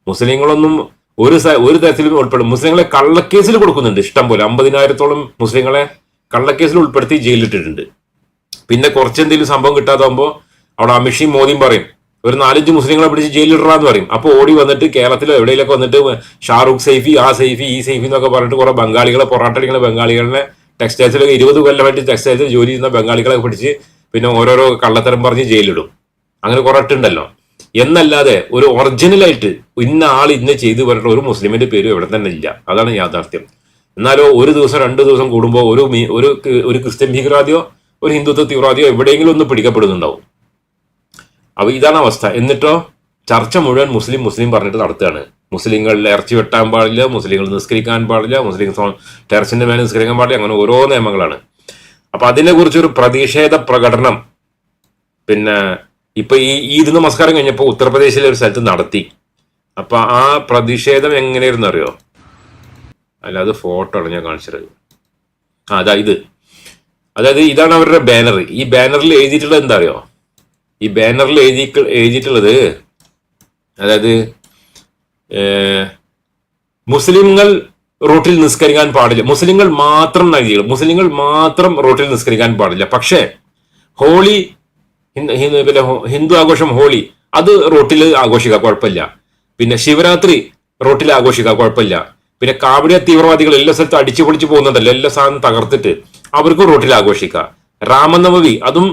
മുസ്ലിങ്ങളൊന്നും ഒരു ഒരു തരത്തിലും ഉൾപ്പെടും മുസ്ലിങ്ങളെ കള്ളക്കേസിൽ കൊടുക്കുന്നുണ്ട്. ഇഷ്ടം പോലെ അമ്പതിനായിരത്തോളം മുസ്ലിങ്ങളെ കള്ളക്കേസിൽ ഉൾപ്പെടുത്തി ജയിലിട്ടിട്ടുണ്ട് പിന്നെ കുറച്ചെന്തെങ്കിലും സംഭവം കിട്ടാതാകുമ്പോൾ അവിടെ അമിഷി മോദിയും പറയും ഒരു നാലഞ്ച് മുസ്ലിങ്ങളെ പിടിച്ച് ജയിലിടാന്ന് പറയും. അപ്പോൾ ഓടി വന്നിട്ട് കേരളത്തിലോ എവിടെയെങ്കിലൊക്കെ വന്നിട്ട് ഷാറൂഖ് സൈഫി ആ സൈഫി ഈ സൈഫി എന്നൊക്കെ പറഞ്ഞിട്ട് കുറെ ബംഗാളികളെ പൊറാട്ടടിക്കുന്ന ബംഗാളികളെ ടെക്സ്റ്റൈൽസിലൊക്കെ ഇരുപത് കൊല്ലമായിട്ട് ടെക്സ്റ്റൈൽസിൽ ജോലി ചെയ്യുന്ന ബംഗാളികളെ പിടിച്ച് പിന്നെ ഓരോരോ കള്ളത്തരം പറഞ്ഞ് ജയിലിടും അങ്ങനെ കുറെ ഉണ്ടല്ലോ എന്നല്ലാതെ ഒരു ഒറിജിനലായിട്ട് ഇന്ന ആൾ ഇന്ന ചെയ്തു പറഞ്ഞിട്ട് ഒരു മുസ്ലിമിന്റെ പേരും ഇവിടെ തന്നെ ഇല്ല. അതാണ് യാഥാർത്ഥ്യം. എന്നാലോ ഒരു ദിവസം രണ്ട് ദിവസം കൂടുമ്പോൾ ഒരു ഒരു ഒരു ക്രിസ്ത്യൻ ഭീകരവാദിയോ ഒരു ഹിന്ദുത്വ തീവ്രവാദിയോ എവിടെയെങ്കിലും ഒന്ന് പിടിക്കപ്പെടുന്നുണ്ടാവും. അപ്പൊ ഇതാണ് അവസ്ഥ. എന്നിട്ടോ ചർച്ച മുഴുവൻ മുസ്ലിം മുസ്ലിം പറഞ്ഞിട്ട് നടത്തുകയാണ്. മുസ്ലിങ്ങളിൽ ഇറച്ചി വെട്ടാൻ പാടില്ല മുസ്ലിങ്ങൾ നിസ്കരിക്കാൻ പാടില്ല മുസ്ലിം ടെറസിന്റെ മേലെ നിസ്കരിക്കാൻ പാടില്ല അങ്ങനെ ഓരോ നിയമങ്ങളാണ്. അപ്പൊ അതിനെ കുറിച്ചൊരു പ്രതിഷേധ പ്രകടനം പിന്നെ ഇപ്പൊ ഈ ഈദ് നമസ്കാരം കഴിഞ്ഞപ്പോൾ ഉത്തർപ്രദേശിലെ ഒരു സ്ഥലത്ത് നടത്തി. അപ്പൊ ആ പ്രതിഷേധം എങ്ങനെയായിരുന്നു അറിയോ? അല്ല അത് ഫോട്ടോ ആണ് ഞാൻ കാണിച്ചത്. ആ അതാ ഇത്. അതായത് ഇതാണ് അവരുടെ ബാനർ ഈ ബാനറിൽ എഴുതിയിട്ടുള്ളത് എന്താ അറിയോ? ഈ ബാനറിൽ എഴുതി എഴുതിയിട്ടുള്ളത് അതായത് മുസ്ലിങ്ങൾ റോട്ടിൽ നിസ്കരിക്കാൻ പാടില്ല. മുസ്ലിങ്ങൾ മാത്രം നൽകിയത് മുസ്ലിങ്ങൾ മാത്രം റോട്ടിൽ നിസ്കരിക്കാൻ പാടില്ല. പക്ഷേ ഹോളി പിന്നെ ഹിന്ദു ആഘോഷം ഹോളി അത് റോട്ടിൽ ആഘോഷിക്കാം കുഴപ്പമില്ല. പിന്നെ ശിവരാത്രി റോട്ടിൽ ആഘോഷിക്കാം കുഴപ്പമില്ല. പിന്നെ കാവടിയ തീവ്രവാദികൾ എല്ലാ സ്ഥലത്തും അടിച്ചു പൊളിച്ചു പോകുന്നുണ്ടല്ലോ എല്ലാ സാധനം തകർത്തിട്ട് അവർക്ക് റോട്ടിൽ ആഘോഷിക്കുക രാമനവമി അതും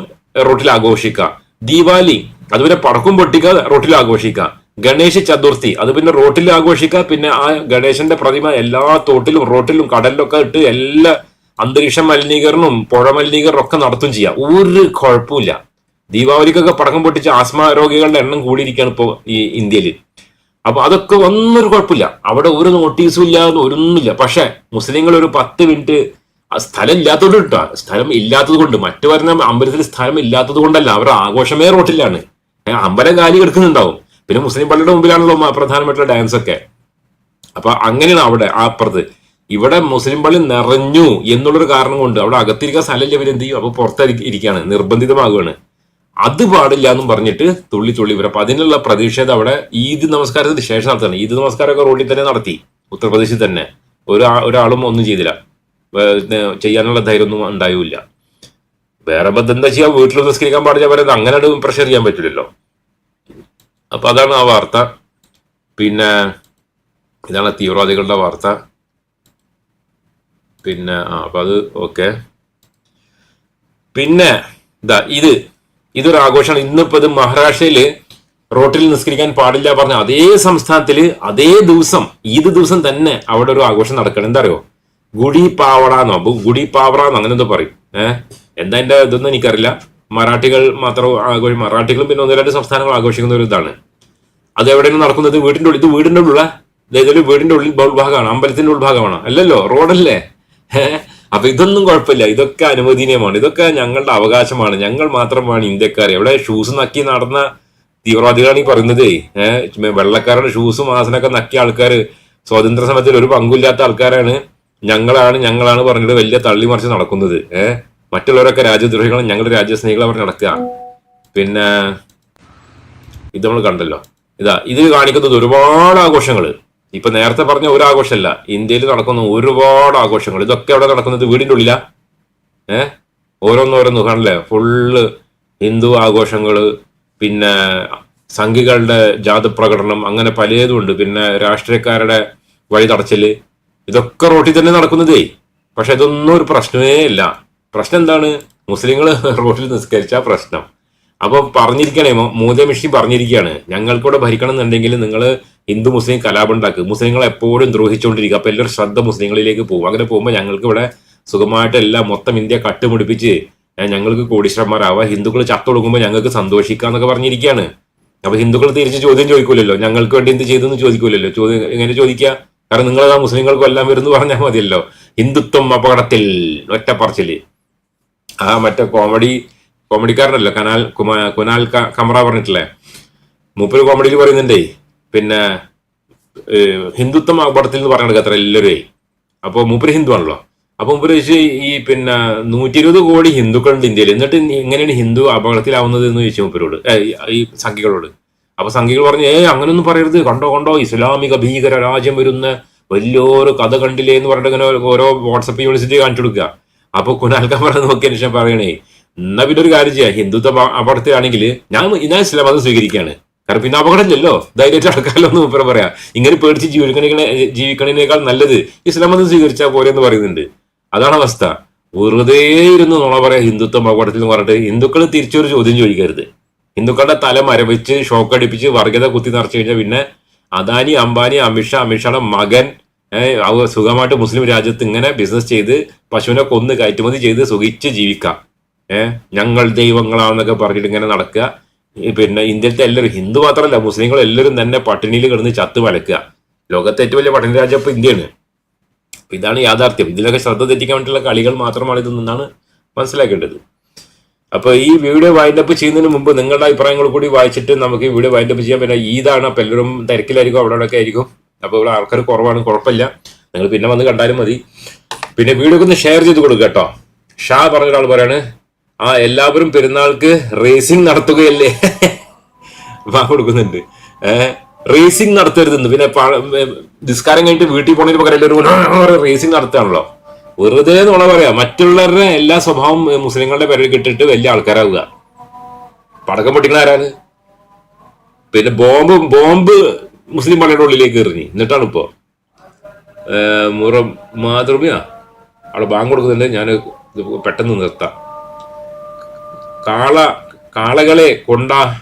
റോട്ടിൽ ആഘോഷിക്കുക ദീപാവലി അതുപോലെ പടക്കും പൊട്ടിക്കുക റോട്ടിൽ ആഘോഷിക്കാം. ഗണേശ ചതുർത്ഥി. അത് പിന്നെ റോട്ടിൽ ആഘോഷിക്കുക പിന്നെ ആ ഗണേശന്റെ പ്രതിമ എല്ലാ തോട്ടിലും റോട്ടിലും കടലിലൊക്കെ ഇട്ട് എല്ലാ അന്തരീക്ഷ മലിനീകരണവും പുഴ മലിനീകരണം ഒക്കെ നടത്തും ചെയ്യാം. ഒരു കുഴപ്പമില്ല ദീപാവലിക്കൊക്കെ പടക്കം പൊട്ടിച്ച് ആസ്മ രോഗികളുടെ എണ്ണം കൂടിയിരിക്കുകയാണ് ഇപ്പോൾ ഈ ഇന്ത്യയിൽ. അപ്പൊ അതൊക്കെ ഒന്നൊരു കുഴപ്പമില്ല. അവിടെ ഒരു നോട്ടീസും ഇല്ല ഒന്നുമില്ല പക്ഷെ മുസ്ലിങ്ങൾ ഒരു പത്ത് മിനിറ്റ് സ്ഥലം ഇല്ലാത്തത് കൊണ്ട് സ്ഥലം ഇല്ലാത്തത് കൊണ്ട്. മറ്റു പറഞ്ഞ അമ്പലത്തിൽ സ്ഥലം ഇല്ലാത്തത് കൊണ്ടല്ല. അവരുടെ ആഘോഷമേ റോട്ടിലാണ്. അമ്പലം കാലി കിടക്കുന്നുണ്ടാവും. പിന്നെ മുസ്ലിം പള്ളിയുടെ മുമ്പിലാണല്ലോ പ്രധാനമായിട്ടുള്ള ഡാൻസ് ഒക്കെ. അപ്പൊ അങ്ങനെയാണ് അവിടെ ആ അപ്പുറത്ത്. ഇവിടെ മുസ്ലിം പള്ളി നിറഞ്ഞു എന്നുള്ളൊരു കാരണം കൊണ്ട് അവിടെ അകത്തിരിക്കാൻ സ്ഥലമില്ല ഇവരെന്ത് ചെയ്യും? അപ്പൊ പുറത്തിരിക്കുകയാണ് നിർബന്ധിതമാകുകയാണ്. അത് പാടില്ല എന്നും പറഞ്ഞിട്ട് തുള്ളി തുള്ളി വരും അപ്പൊ അതിനുള്ള പ്രതിഷേധം അവിടെ ഈദ് നമസ്കാരത്തിന് ശേഷം നടത്തണം ഈദ് നമസ്കാരമൊക്കെ റോഡിൽ തന്നെ നടത്തി ഉത്തർപ്രദേശിൽ തന്നെ. ഒരു ഒരാളും ഒന്നും ചെയ്തില്ല. ചെയ്യാനുള്ള ധൈര്യമൊന്നും ഉണ്ടായില്ല. വേറെ ബന്ധം എന്താ ചെയ്യാ? വീട്ടിൽ നിസ്കരിക്കാൻ പാടില്ല അവരെ അങ്ങനെ പ്രഷർ ചെയ്യാൻ പറ്റില്ലല്ലോ. അപ്പൊ അതാണ് ആ വാർത്ത. പിന്നെ ഇതാണ് തീവ്രവാദികളുടെ വാർത്ത. പിന്നെ ആ അപ്പൊ അത് ഓക്കെ. പിന്നെ ഇതാ ഇത്. ഇതൊരു ആഘോഷമാണ്. ഇന്നിപ്പോ ഇത് മഹാരാഷ്ട്രയിൽ റോട്ടിൽ നിസ്കരിക്കാൻ പാടില്ല പറഞ്ഞ അതേ സംസ്ഥാനത്തിൽ അതേ ദിവസം ഈദ് ദിവസം തന്നെ അവിടെ ഒരു ആഘോഷം നടക്കണം. എന്താ അറിയോ ഗുഡി പാവട എന്നോ ഗുഡി പാവറാന്നോ അങ്ങനെ എന്തോ പറയും. ഏഹ് എന്താ എന്റെ ഇതൊന്നും എനിക്കറിയില്ല. മറാഠികൾ മാത്രം ആഘോഷം മറാഠികളും പിന്നെ ഒന്ന് രണ്ട് സംസ്ഥാനങ്ങൾ ആഘോഷിക്കുന്ന ഒരു ഇതാണ്. അത് നടക്കുന്നത്? വീടിന്റെ ഉള്ളിൽ ഇത് വീടിന്റെ ഉള്ളിലുള്ള ഏതൊരു വീടിന്റെ ഉള്ളിൽ ഉൾഭാഗമാണ് അമ്പലത്തിന്റെ ഉൾഭാഗമാണ് അല്ലല്ലോ? റോഡല്ലേ? അപ്പൊ ഇതൊന്നും കുഴപ്പമില്ല. ഇതൊക്കെ അനുവദനീയമാണ് ഇതൊക്കെ ഞങ്ങളുടെ അവകാശമാണ്. ഞങ്ങൾ മാത്രമാണ് ഇന്ത്യക്കാർ എവിടെ ഷൂസ് നക്കി നടന്ന തീവ്രവാദികളാണ് ഈ പറയുന്നത്. ഏഹ് വെള്ളക്കാരുടെ ഷൂസും ആസനൊക്കെ നക്കിയ ആൾക്കാർ സ്വാതന്ത്ര്യ സമയത്തിൽ ഒരു പങ്കുമില്ലാത്ത ആൾക്കാരാണ്. ഞങ്ങളാണ് ഞങ്ങളാണ് പറഞ്ഞിട്ട് വലിയ തള്ളി മറിച്ച് നടക്കുന്നത്. ഏഹ് മറ്റുള്ളവരൊക്കെ രാജ്യദ്രോഹികളും ഞങ്ങളുടെ രാജ്യസ്നേഹികളെ അവർ നടക്കുക. പിന്നെ ഇത് നമ്മൾ കണ്ടല്ലോ. ഇതാ ഇതിൽ കാണിക്കുന്നത് ഒരുപാട് ആഘോഷങ്ങൾ ഇപ്പൊ നേരത്തെ പറഞ്ഞ ഒരു ആഘോഷമല്ല. ഇന്ത്യയിൽ നടക്കുന്ന ഒരുപാട് ആഘോഷങ്ങൾ. ഇതൊക്കെ അവിടെ നടക്കുന്നത് വീടിന്റെ ഉള്ളില. ഏ? ഓരോന്നോരോന്ന് കാണില്ലേ ഫുള്ള് ഹിന്ദു ആഘോഷങ്ങൾ പിന്നെ സംഘികളുടെ ജാതി പ്രകടനം അങ്ങനെ പലതും ഉണ്ട്. പിന്നെ രാഷ്ട്രീയക്കാരുടെ വഴി തടച്ചൽ ഇതൊക്കെ റോട്ടിൽ തന്നെ നടക്കുന്നതേ. പക്ഷെ ഇതൊന്നും ഒരു പ്രശ്നമേ ഇല്ല. പ്രശ്നം എന്താണ്? മുസ്ലിങ്ങൾ റോട്ടിൽ നിസ്കരിച്ച പ്രശ്നം. അപ്പൊ പറഞ്ഞിരിക്കണേ മോദി മിഷി പറഞ്ഞിരിക്കുകയാണ് ഞങ്ങൾക്കൂടെ ഭരിക്കണം എന്നുണ്ടെങ്കിൽ നിങ്ങൾ ഹിന്ദു മുസ്ലിം കലാപം ഉണ്ടാക്കുക. മുസ്ലിങ്ങൾ എപ്പോഴും ദ്രോഹിച്ചുകൊണ്ടിരിക്കുക. അപ്പൊ എല്ലാവരും ശ്രദ്ധ മുസ്ലിങ്ങളിലേക്ക് പോകും. അങ്ങനെ പോകുമ്പോൾ ഞങ്ങൾക്ക് ഇവിടെ സുഖമായിട്ട് എല്ലാം മൊത്തം ഇന്ത്യ കട്ടുമുടിപ്പിച്ച് ഞങ്ങൾക്ക് കോടീശ്വരന്മാരാവാം ഹിന്ദുക്കൾ ചത്തൊടുക്കുമ്പോൾ ഞങ്ങൾക്ക് സന്തോഷിക്കുക എന്നൊക്കെ പറഞ്ഞിരിക്കുകയാണ് അപ്പൊ ഹിന്ദുക്കൾ തിരിച്ച് ചോദ്യം ചോദിക്കൂലല്ലോ? ഞങ്ങൾക്ക് വേണ്ടി എന്ത് ചെയ്തെന്ന് ചോദിക്കൂലല്ലോ? ചോദ്യം എങ്ങനെ ചോദിക്കുക? കാരണം നിങ്ങളതാ മുസ്ലിങ്ങൾക്കും എല്ലാം വരുന്നു പറഞ്ഞാൽ മതിയല്ലോ. ഹിന്ദുത്വം അപകടത്തിൽ ഒറ്റപ്പറച്ചിൽ. ആ മറ്റേ കോമഡി കോമഡിക്കാരനല്ലോ? കനാൽ കുമാ- കുനാൽ കമറ പറഞ്ഞിട്ടില്ലേ? മൂപ്പര് കോമഡിയിൽ പറയുന്നുണ്ടേ. പിന്നെ ഹിന്ദുത്വം അപകടത്തിൽ എന്ന് പറഞ്ഞ അത്ര എല്ലാവരും? അപ്പോൾ മൂപ്പര് ഹിന്ദു ആണല്ലോ. അപ്പൊ മൂപ്പര് ചോദിച്ചു ഈ പിന്നെ നൂറ്റി ഇരുപത് കോടി ഹിന്ദുക്കളുണ്ട് ഇന്ത്യയിൽ. എന്നിട്ട് എങ്ങനെയാണ് ഹിന്ദു അപകടത്തിലാവുന്നത് എന്ന് ചോദിച്ചു മൂപ്പരോട്. ഈ- സംഖ്യകളോട് അപ്പൊ സംഖ്യകൾ പറഞ്ഞു ഏ അങ്ങനൊന്നും പറയരുത്. കണ്ടോ കണ്ടോ ഇസ്ലാമിക ഭീകര രാജ്യം വരുന്ന വലിയൊരു കഥ കണ്ടില്ലേ എന്ന് പറഞ്ഞിട്ട് ഇങ്ങനെ ഓരോ വാട്സപ്പ് യൂണിവേഴ്സിറ്റി കാണിച്ചു കൊടുക്കുക. അപ്പൊ കുനാൽ കമറ നോക്കിയതിനു ശേഷം പറയണേ എന്നാ പിന്നെ ഒരു കാര്യം ചെയ്യാം. ഹിന്ദുത്വ അപകടത്തിലാണെങ്കിൽ ഞാൻ ഞാൻ ഇസ്ലാം മതം സ്വീകരിക്കുകയാണ്. കാരണം പിന്നെ അപകടമില്ലല്ലോ. ധൈര്യമായിട്ട് അടക്കാമല്ലോ എന്ന് ഇപ്പം പറയാ. ഇങ്ങനെ പേടിച്ച് ജീവിക്കണ ജീവിക്കണേക്കാൾ നല്ലത് ഇസ്ലാം മതം സ്വീകരിച്ചാൽ പോരെ എന്ന് പറയുന്നുണ്ട്. അതാണ് അവസ്ഥ. വെറുതെ ഇരുന്ന് നോളെ പറയാം ഹിന്ദുത്വം അപകടത്തിൽ എന്ന് പറഞ്ഞിട്ട് ഹിന്ദുക്കൾ തിരിച്ചൊരു ചോദ്യം ചോദിക്കരുത്. ഹിന്ദുക്കളുടെ തല മരവിച്ച് ഷോക്ക് അടിപ്പിച്ച് വർഗത കുത്തി നിറച്ചു കഴിഞ്ഞാൽ പിന്നെ അദാനി അംബാനി അമിത്ഷാ അമിത്ഷായുടെ മകൻ സുഖമായിട്ട് മുസ്ലിം രാജ്യത്ത് ഇങ്ങനെ ബിസിനസ് ചെയ്ത് പശുവിനെ കൊന്ന് കയറ്റുമതി ചെയ്ത് സുഖിച്ച് ജീവിക്കാം. ഏഹ് ഞങ്ങൾ ദൈവങ്ങളാണെന്നൊക്കെ പറഞ്ഞിട്ട് ഇങ്ങനെ നടക്കുക. പിന്നെ ഇന്ത്യയിലത്തെ എല്ലാവരും ഹിന്ദു മാത്രമല്ല മുസ്ലിങ്ങൾ എല്ലാവരും തന്നെ പട്ടിണിയിൽ കിടന്ന് ചത്ത് വലക്കുക. ലോകത്തെ ഏറ്റവും വലിയ പട്ടിണി രാജ്യം ഇപ്പൊ ഇന്ത്യയാണ്. അപ്പം ഇതാണ് യാഥാർത്ഥ്യം. ഇതിലൊക്കെ ശ്രദ്ധ തെറ്റിക്കാൻ വേണ്ടിയിട്ടുള്ള കളികൾ മാത്രമാണ് ഇതെന്നാണ് മനസ്സിലാക്കേണ്ടത്. അപ്പോൾ ഈ വീഡിയോ വൈൻഡപ്പ് ചെയ്യുന്നതിന് മുമ്പ് നിങ്ങളുടെ അഭിപ്രായങ്ങൾ കൂടി വായിച്ചിട്ട് നമുക്ക് ഈ വീഡിയോ വൈൻഡപ്പ് ചെയ്യാം. പിന്നെ ഈദാണ് പലരും എല്ലാവരും തിരക്കിലായിരിക്കും അവിടെ അവിടെയൊക്കെ ആയിരിക്കും. അപ്പോൾ ഇവിടെ ആൾക്കാർ കുറവാണ് കുഴപ്പമില്ല. നിങ്ങൾ പിന്നെ വന്ന് കണ്ടാലും മതി. പിന്നെ വീഡിയോ ഒന്ന് ഷെയർ ചെയ്ത് കൊടുക്കുക കേട്ടോ. ഷാ പറഞ്ഞ ഒരാൾ പറയാണ് ആ എല്ലാവരും പെരുന്നാൾക്ക് റേസിംഗ് നടത്തുകയല്ലേ? വാ കൊടുക്കുന്നുണ്ട്. റേസിംഗ് നടത്തരുതെന്ന്. പിന്നെ നിസ്കാരം കഴിഞ്ഞിട്ട് വീട്ടിൽ പോണതിന് പകരം എല്ലാവരും റേസിംഗ് നടത്താണല്ലോ വെറുതെ എന്നുള്ള പറയാ. മറ്റുള്ളവരുടെ എല്ലാ സ്വഭാവം മുസ്ലിങ്ങളുടെ പേരിൽ കിട്ടിട്ട് വലിയ ആൾക്കാരാവുക. പടക്കം പൊട്ടിക്കണ ആരാണ്? പിന്നെ ബോംബ് ബോംബ് മുസ്ലിം പള്ളിയുടെ ഉള്ളിലേക്ക് എറിഞ്ഞു. എന്നിട്ടാണ് ഇപ്പോ. മുറ മാതൃമയാ അവിടെ ബാങ്ക് കൊടുക്കുന്നുണ്ട്. ഞാൻ പെട്ടെന്ന് നിർത്താം. കാള കാളകളെ കൊണ്ടാ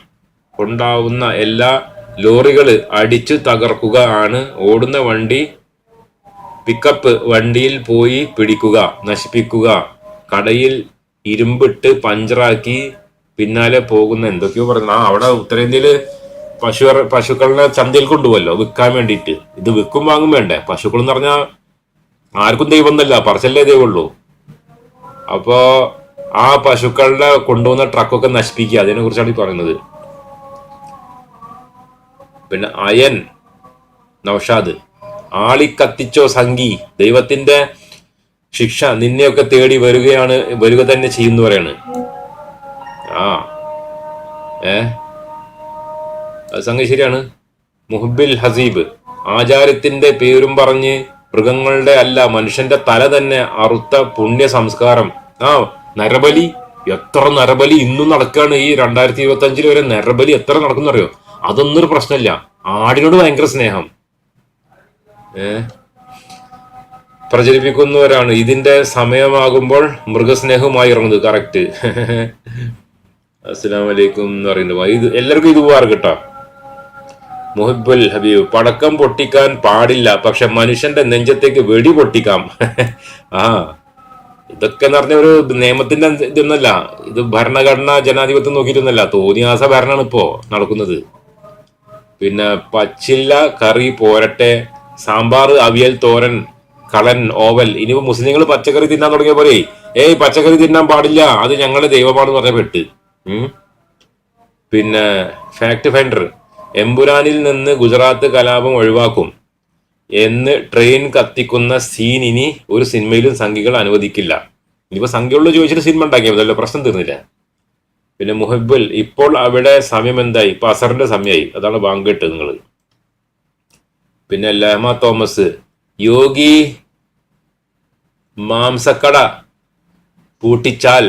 കൊണ്ടാവുന്ന എല്ലാ ലോറികൾ അടിച്ചു തകർക്കുക ആണ്. ഓടുന്ന വണ്ടി പിക്കപ്പ് വണ്ടിയിൽ പോയി പിടിക്കുക നശിപ്പിക്കുക. കടയിൽ ഇരുമ്പിട്ട് പഞ്ചറാക്കി പിന്നാലെ പോകുന്ന എന്തൊക്കെയോ പറഞ്ഞു ആ അവിടെ ഉത്തരേന്ത്യയിൽ പശു പശുക്കളിനെ ചന്തയിൽ കൊണ്ടുപോകല്ലോ വിൽക്കാൻ വേണ്ടിയിട്ട്. ഇത് വിൽക്കും വാങ്ങും വേണ്ടേ? പശുക്കൾ എന്ന് പറഞ്ഞാൽ ആർക്കും ദൈവം എന്നല്ല പറച്ചല്ലേ ദൈവമുള്ളൂ അപ്പോ ആ പശുക്കളുടെ കൊണ്ടുവന്ന ട്രക്കൊക്കെ നശിപ്പിക്കുക. അതിനെ കുറിച്ചാണ് ഈ പറയുന്നത്. പിന്നെ അയൻ നൌഷാദ് ആളിക്കത്തിച്ചോ സംഗി ദൈവത്തിന്റെ ശിക്ഷ നിന്നെയൊക്കെ തേടി വരികയാണ് വരിക തന്നെ ചെയ്യുന്നു പറയാണ്. ആ. ഏ? അത് സംഗതി ശരിയാണ്. മുഹബിൽ ഹസീബ് ആചാരത്തിന്റെ പേരും പറഞ്ഞ് മൃഗങ്ങളുടെ അല്ല മനുഷ്യന്റെ തല തന്നെ അറുത്ത പുണ്യ സംസ്കാരം ആ. നരബലി? എത്ര നരബലി ഇന്നും നടക്കുകയാണ് ഈ രണ്ടായിരത്തി ഇരുപത്തി അഞ്ചിൽ വരെ നരബലി എത്ര നടക്കുന്നറിയോ അറിയോ അതൊന്നൊരു പ്രശ്നമില്ല. ആടിനോട് ഭയങ്കര സ്നേഹം. ഏ? പ്രചരിപ്പിക്കുന്നവരാണ്. ഇതിന്റെ സമയമാകുമ്പോൾ മൃഗസ്നേഹവുമായി ഇറങ്ങുന്നത്. കറക്റ്റ് അസ്സലാം വലൈക്കും എന്ന് പറയുന്നത്. ഇത് എല്ലാവർക്കും ഇത് പോകാറ് കേട്ടോ. മുഹിബുൽ ഹബീബ് പടക്കം പൊട്ടിക്കാൻ പാടില്ല. പക്ഷെ മനുഷ്യന്റെ നെഞ്ചത്തേക്ക് വെടി പൊട്ടിക്കാം. ആ. ഇതൊക്കെ എന്ന് പറഞ്ഞ ഒരു നിയമത്തിന്റെ ഇതൊന്നല്ല. ഇത് ഭരണഘടന ജനാധിപത്യം നോക്കിയിട്ടൊന്നല്ല. തോന്നിയാസ ഭരണമാണ് ഇപ്പോ നടക്കുന്നത്. പിന്നെ പച്ചില്ല കറി പോരട്ടെ സാമ്പാർ അവിയൽ തോരൻ കളൻ ഓവൽ ഇനിയിപ്പോ മുസ്ലിങ്ങൾ പച്ചക്കറി തിന്നാൻ തുടങ്ങിയ പോലെ ഏയ് പച്ചക്കറി തിന്നാൻ പാടില്ല. അത് ഞങ്ങളുടെ ദൈവമാണെന്ന് പറഞ്ഞ പെട്ട്. പിന്നെ ഫാക്ട് ഫൈൻഡർ. എമ്പുരാനിൽ നിന്ന് ഗുജറാത്ത് കലാപം ഒഴിവാക്കും. എന്ന് ട്രെയിൻ കത്തിക്കുന്ന സീൻ ഇനി ഒരു സിനിമയിലും സംഖ്യകൾ അനുവദിക്കില്ല. ഇനിയിപ്പോൾ സംഖ്യകളിൽ ചോദിച്ചിട്ട് സിനിമ ഉണ്ടാക്കിയാൽ മതിയല്ലോ പ്രശ്നം തീർന്നില്ല. പിന്നെ മുഹബുൽ ഇപ്പോൾ അവിടെ സമയം എന്തായി? ഇപ്പൊ അസറിന്റെ സമയമായി അതാണ് ബാങ്ക് ഇട്ട് നിങ്ങൾ പിന്നെ ലഹമ തോമസ് യോഗി മാംസക്കട പൂട്ടിച്ചാൽ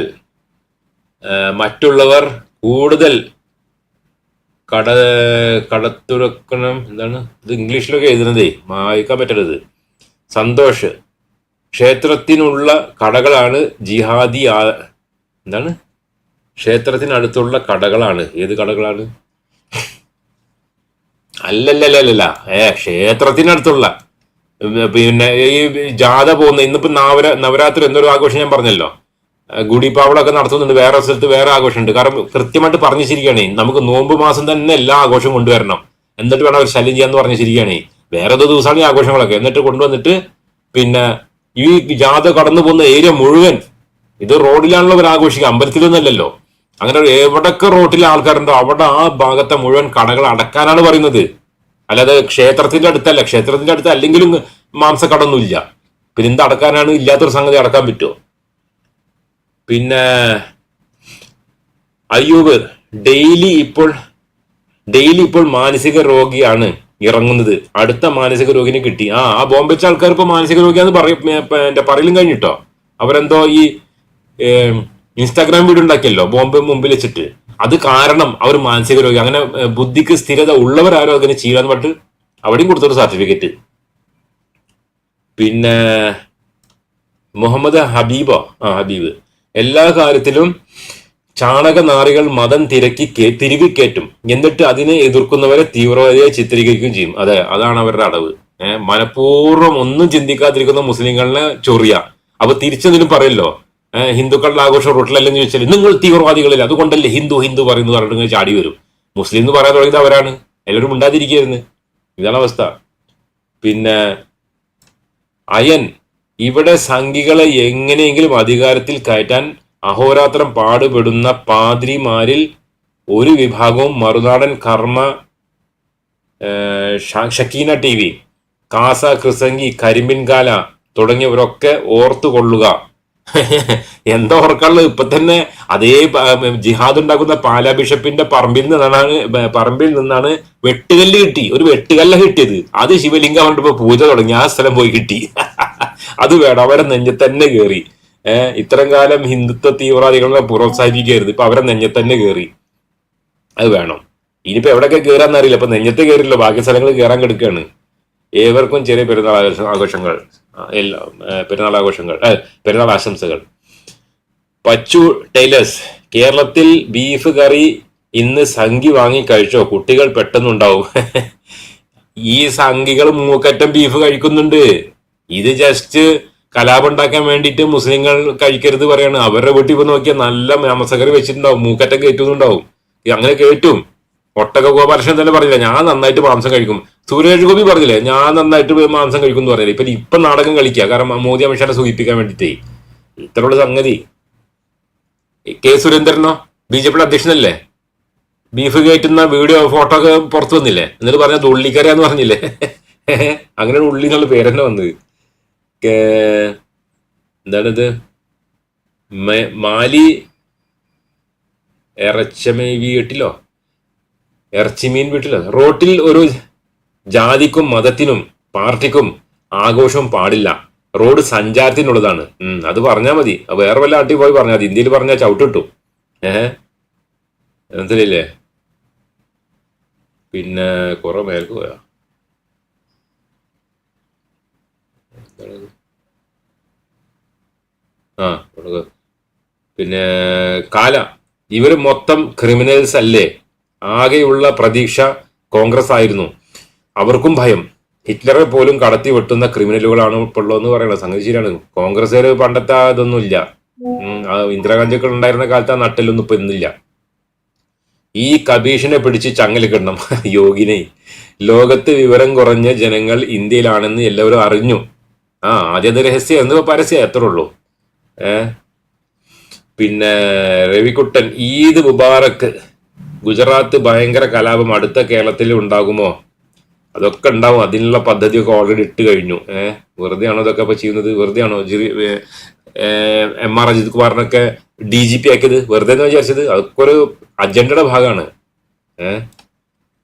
മറ്റുള്ളവർ കൂടുതൽ കട കടത്തുറക്കണം എന്താണ്? ഇത് ഇംഗ്ലീഷിലൊക്കെ എഴുതുന്നതേ വായിക്കാൻ പറ്റരുത്. സന്തോഷ്. ക്ഷേത്രത്തിനുള്ള കടകളാണ് ജിഹാദി എന്താണ്? ക്ഷേത്രത്തിനടുത്തുള്ള കടകളാണ്. ഏത് കടകളാണ്? അല്ലല്ലല്ല ഏ ക്ഷേത്രത്തിനടുത്തുള്ള. പിന്നെ ഈ ജാഥ പോകുന്ന ഇന്നിപ്പോ നവര നവരാത്രി എന്നൊരു ആഘോഷം ഞാൻ പറഞ്ഞല്ലോ. ഗുഡിപ്പാവളൊക്കെ നടത്തുന്നുണ്ട്. വേറെ സ്ഥലത്ത് വേറെ ആഘോഷമുണ്ട്. കാരണം കൃത്യമായിട്ട് പറഞ്ഞു ശരിക്കുകയാണേ നമുക്ക് നോമ്പ് മാസം തന്നെ എല്ലാ ആഘോഷം കൊണ്ടുവരണം. എന്നിട്ട് വേണം അവർ ശല്യം ചെയ്യാന്ന് പറഞ്ഞു ശരിക്കുകയാണേ വേറെ ഏതോ ദിവസമാണ് ഈ ആഘോഷങ്ങളൊക്കെ. എന്നിട്ട് കൊണ്ടുവന്നിട്ട് പിന്നെ ഈ ജാഥ കടന്നു പോകുന്ന ഏരിയ മുഴുവൻ ഇത് റോഡിലാണല്ലോ അവർ ആഘോഷിക്കുക. അമ്പലത്തിലൊന്നല്ലല്ലോ അങ്ങനെ എവിടൊക്കെ റോട്ടിൽ ആൾക്കാരുണ്ടോ അവിടെ ആ ഭാഗത്തെ മുഴുവൻ കടകൾ അടക്കാനാണ് പറയുന്നത്. അല്ലാതെ ക്ഷേത്രത്തിന്റെ അടുത്തല്ല. ക്ഷേത്രത്തിന്റെ അടുത്ത് അല്ലെങ്കിലും മാംസക്കടൊന്നുമില്ല. പിന്നെ എന്ത് അടക്കാനാണ് ഇല്ലാത്തൊരു സംഗതി അടക്കാൻ പറ്റുമോ? പിന്നെ അയ്യൂബ് ഡെയിലി ഇപ്പോൾ ഡെയിലി ഇപ്പോൾ മാനസിക രോഗിയാണ് ഇറങ്ങുന്നത്. അടുത്ത മാനസിക രോഗിനെ കിട്ടി. ആ ആ ബോംബെ വെച്ച ആൾക്കാർ ഇപ്പൊ മാനസിക രോഗിയാന്ന് പറയും. പറയലും കഴിഞ്ഞിട്ടോ? അവരെന്തോ ഈ ഇൻസ്റ്റാഗ്രാം വീഡിയോ ഉണ്ടാക്കിയല്ലോ ബോംബെ മുമ്പിൽ വെച്ചിട്ട്. അത് കാരണം അവർ മാനസിക രോഗി. അങ്ങനെ ബുദ്ധിക്ക് സ്ഥിരത ഉള്ളവരാരോ അങ്ങനെ ചെയ്യാന്ന് പറഞ്ഞിട്ട് അവിടെയും കൊടുത്തൊരു സർട്ടിഫിക്കറ്റ്. പിന്നെ മുഹമ്മദ് ഹബീബോ ആ ഹബീബ്. എല്ലാ കാര്യത്തിലും ചാണക നാറികൾ മതം തിരക്കി തിരികെ കയറ്റും എന്നിട്ട് അതിനെ എതിർക്കുന്നവരെ തീവ്രവാദിയെ ചിത്രീകരിക്കുകയും ചെയ്യും. അതെ അതാണ് അവരുടെ അടവ്. ഏഹ് മനഃപൂർവം ഒന്നും ചിന്തിക്കാതിരിക്കുന്ന മുസ്ലിങ്ങളെ ചൊറിയ. അപ്പൊ തിരിച്ചെന്തിനും പറയല്ലോ. ഹിന്ദുക്കളുടെ ആഘോഷം റോട്ടിലല്ലെന്ന് ചോദിച്ചാൽ നിങ്ങൾ തീവ്രവാദികളില്ല. അതുകൊണ്ടല്ലേ ഹിന്ദു ഹിന്ദു പറയുന്നു പറഞ്ഞിട്ട് ചാടി വരും. മുസ്ലിം എന്ന് പറയാൻ തുടങ്ങിയത് അവരാണ്. എല്ലാവരും ഉണ്ടാതിരിക്കുകയായിരുന്നു ഇതാണ് അവസ്ഥ. പിന്നെ അയൻ ഇവിടെ സംഘികളെ എങ്ങനെയെങ്കിലും അധികാരത്തിൽ കയറ്റാൻ അഹോരാത്രം പാടുപെടുന്ന പാതിരിമാരിൽ ഒരു വിഭാഗവും മറുനാടൻ കർമ്മ ഷക്കീന ടി വി കാസ ക്രിസംഗി കരിമ്പിൻകാല തുടങ്ങിയവരൊക്കെ ഓർത്തുകൊള്ളുക. എന്താ ഓർക്കാനുള്ളത്? ഇപ്പൊ തന്നെ അതേ ജിഹാദ് ഉണ്ടാക്കുന്ന പാലാ ബിഷപ്പിന്റെ പറമ്പിൽ നിന്നാണ് പറമ്പിൽ നിന്നാണ് വെട്ടുകല്ല് കിട്ടി. ഒരു വെട്ടുകല്ല കിട്ടിയത്. അത് ശിവലിംഗം കണ്ടപ്പോ പൂജ തുടങ്ങി. ആ സ്ഥലം പോയി കിട്ടി. അത് വേണം. അവരെ നെഞ്ഞത്തന്നെ കയറി ഏഹ് ഇത്രയും കാലം ഹിന്ദുത്വ തീവ്രവാദികളെ പ്രോത്സാഹിപ്പിക്കരുത്. ഇപ്പൊ അവരെ നെഞ്ഞത്തന്നെ കയറി അത് വേണം. ഇനിയിപ്പോ എവിടെയൊക്കെ കയറാന്ന് അറിയില്ല. ഇപ്പൊ നെഞ്ഞത്ത് കയറില്ലോ ബാക്കി സ്ഥലങ്ങളിൽ കയറാൻ കിടക്കുകയാണ് ഏവർക്കും ചെറിയ പെരുന്നാൾ ആഘോഷങ്ങൾ. എല്ലാ പെരുന്നാൾ ആഘോഷങ്ങൾ. പെരുന്നാൾ ആശംസകൾ. പച്ചു ടൈലേഴ്സ് കേരളത്തിൽ ബീഫ് കറി ഇന്ന് സംഖി വാങ്ങി കഴിച്ചോ? കുട്ടികൾ പെട്ടെന്നുണ്ടാവും. ഈ സംഖികൾ മൂക്കറ്റം ബീഫ് കഴിക്കുന്നുണ്ട്. ഇത് ജസ്റ്റ് കലാപം ഉണ്ടാക്കാൻ വേണ്ടിയിട്ട് മുസ്ലിങ്ങൾ കഴിക്കരുത് പറയാണ്. അവരുടെ വീട്ടിൽ പോയി നോക്കിയാൽ നല്ല മാമസക്കറി വെച്ചിട്ടുണ്ടാവും. മൂക്കറ്റം കയറ്റുന്നുണ്ടാവും. അങ്ങനെ കേട്ടും ഒട്ടക ഗോപാലകൃഷ്ണൻ തന്നെ പറഞ്ഞില്ല ഞാൻ നന്നായിട്ട് മാംസം കഴിക്കും. സുരേഷ് ഗോപി പറഞ്ഞില്ലേ ഞാൻ നന്നായിട്ട് മാംസം കഴിക്കും എന്ന് പറഞ്ഞില്ല. ഇപ്പൊ ഇപ്പൊ നാടകം കളിക്കുക കാരണം മോദി അമിത്ഷാനെ സൂചിപ്പിക്കാൻ വേണ്ടിയിട്ടേ ഇത്രയുള്ള സംഗതി. കെ സുരേന്ദ്രനോ? ബി ജെ പിയുടെ അധ്യക്ഷനല്ലേ? ബീഫ് കയറ്റുന്ന വീഡിയോ ഫോട്ടോ ഒക്കെ പുറത്തു വന്നില്ലേ? എന്നിട്ട് പറഞ്ഞത് ഉള്ളിക്കരയാന്ന് പറഞ്ഞില്ലേ? അങ്ങനെ ഉള്ളി എന്നുള്ള പേരെന്നെ വന്നത്. എന്താണിത്? മാലി ഇറച്ചമേ വീട്ടിലോ? ഇറച്ചിമീൻ വീട്ടിലോ? റോട്ടിൽ ഒരു ജാതിക്കും മതത്തിനും പാർട്ടിക്കും ആഘോഷവും പാടില്ല. റോഡ് സഞ്ചാരത്തിനുള്ളതാണ്. അത് പറഞ്ഞാൽ മതി. വേറെ വല്ല ആട്ടി പോയി പറഞ്ഞാൽ മതി. ഇന്ത്യയിൽ പറഞ്ഞാൽ ചവിട്ട് കിട്ടും ഏഹ്? മനസ്സിലില്ലേ പിന്നെ കുറെ മേൽക്ക് പോയാ എന്താണത്? ആ. പിന്നെ കാല. ഇവർ മൊത്തം ക്രിമിനൽസ് അല്ലേ? ആകെയുള്ള പ്രതീക്ഷ കോൺഗ്രസ് ആയിരുന്നു. അവർക്കും ഭയം. ഹിറ്റ്ലറെ പോലും കടത്തി വെട്ടുന്ന ക്രിമിനലുകളാണ് ഇപ്പോൾ എന്ന് പറയണത് സംഗതി ശരിയാണ്. കോൺഗ്രസ്സുകാർ പണ്ടത്തെ ആ ഇതൊന്നും ഇല്ല ഉം, ആ ഇന്ദിരാഗാന്ധിയൊക്കെ ഉണ്ടായിരുന്ന കാലത്ത് ആ നട്ടലൊന്നും ഇപ്പൊ ഇന്നില്ല. ഈ കബീഷിനെ പിടിച്ച് ചങ്ങല കിടണം യോഗിനെ. ലോകത്ത് വിവരം കുറഞ്ഞ ജനങ്ങൾ ഇന്ത്യയിലാണെന്ന് എല്ലാവരും അറിഞ്ഞു. ആ ആദ്യത്തെ രഹസ്യം എന്ന് പരസ്യം? എത്ര ഉള്ളൂ. പിന്നെ രവിക്കുട്ടൻ ഈദ് മുബാറക്ക്. ഗുജറാത്ത് ഭയങ്കര കലാപം. അടുത്ത കേരളത്തിൽ ഉണ്ടാകുമോ? അതൊക്കെ ഉണ്ടാവും. അതിനുള്ള പദ്ധതിയൊക്കെ ഓൾറെഡി ഇട്ട് കഴിഞ്ഞു. ഏഹ് വെറുതെ ആണോ ഇതൊക്കെ ഇപ്പൊ ചെയ്യുന്നത്? വെറുതെ ആണോ എം ആർ അജിത് കുമാറിനൊക്കെ ഡി ജി പി ആക്കിയത്? വെറുതെ എന്ന് വിചാരിച്ചത്? അതൊക്കെ ഒരു അജണ്ടയുടെ ഭാഗമാണ്. ഏഹ്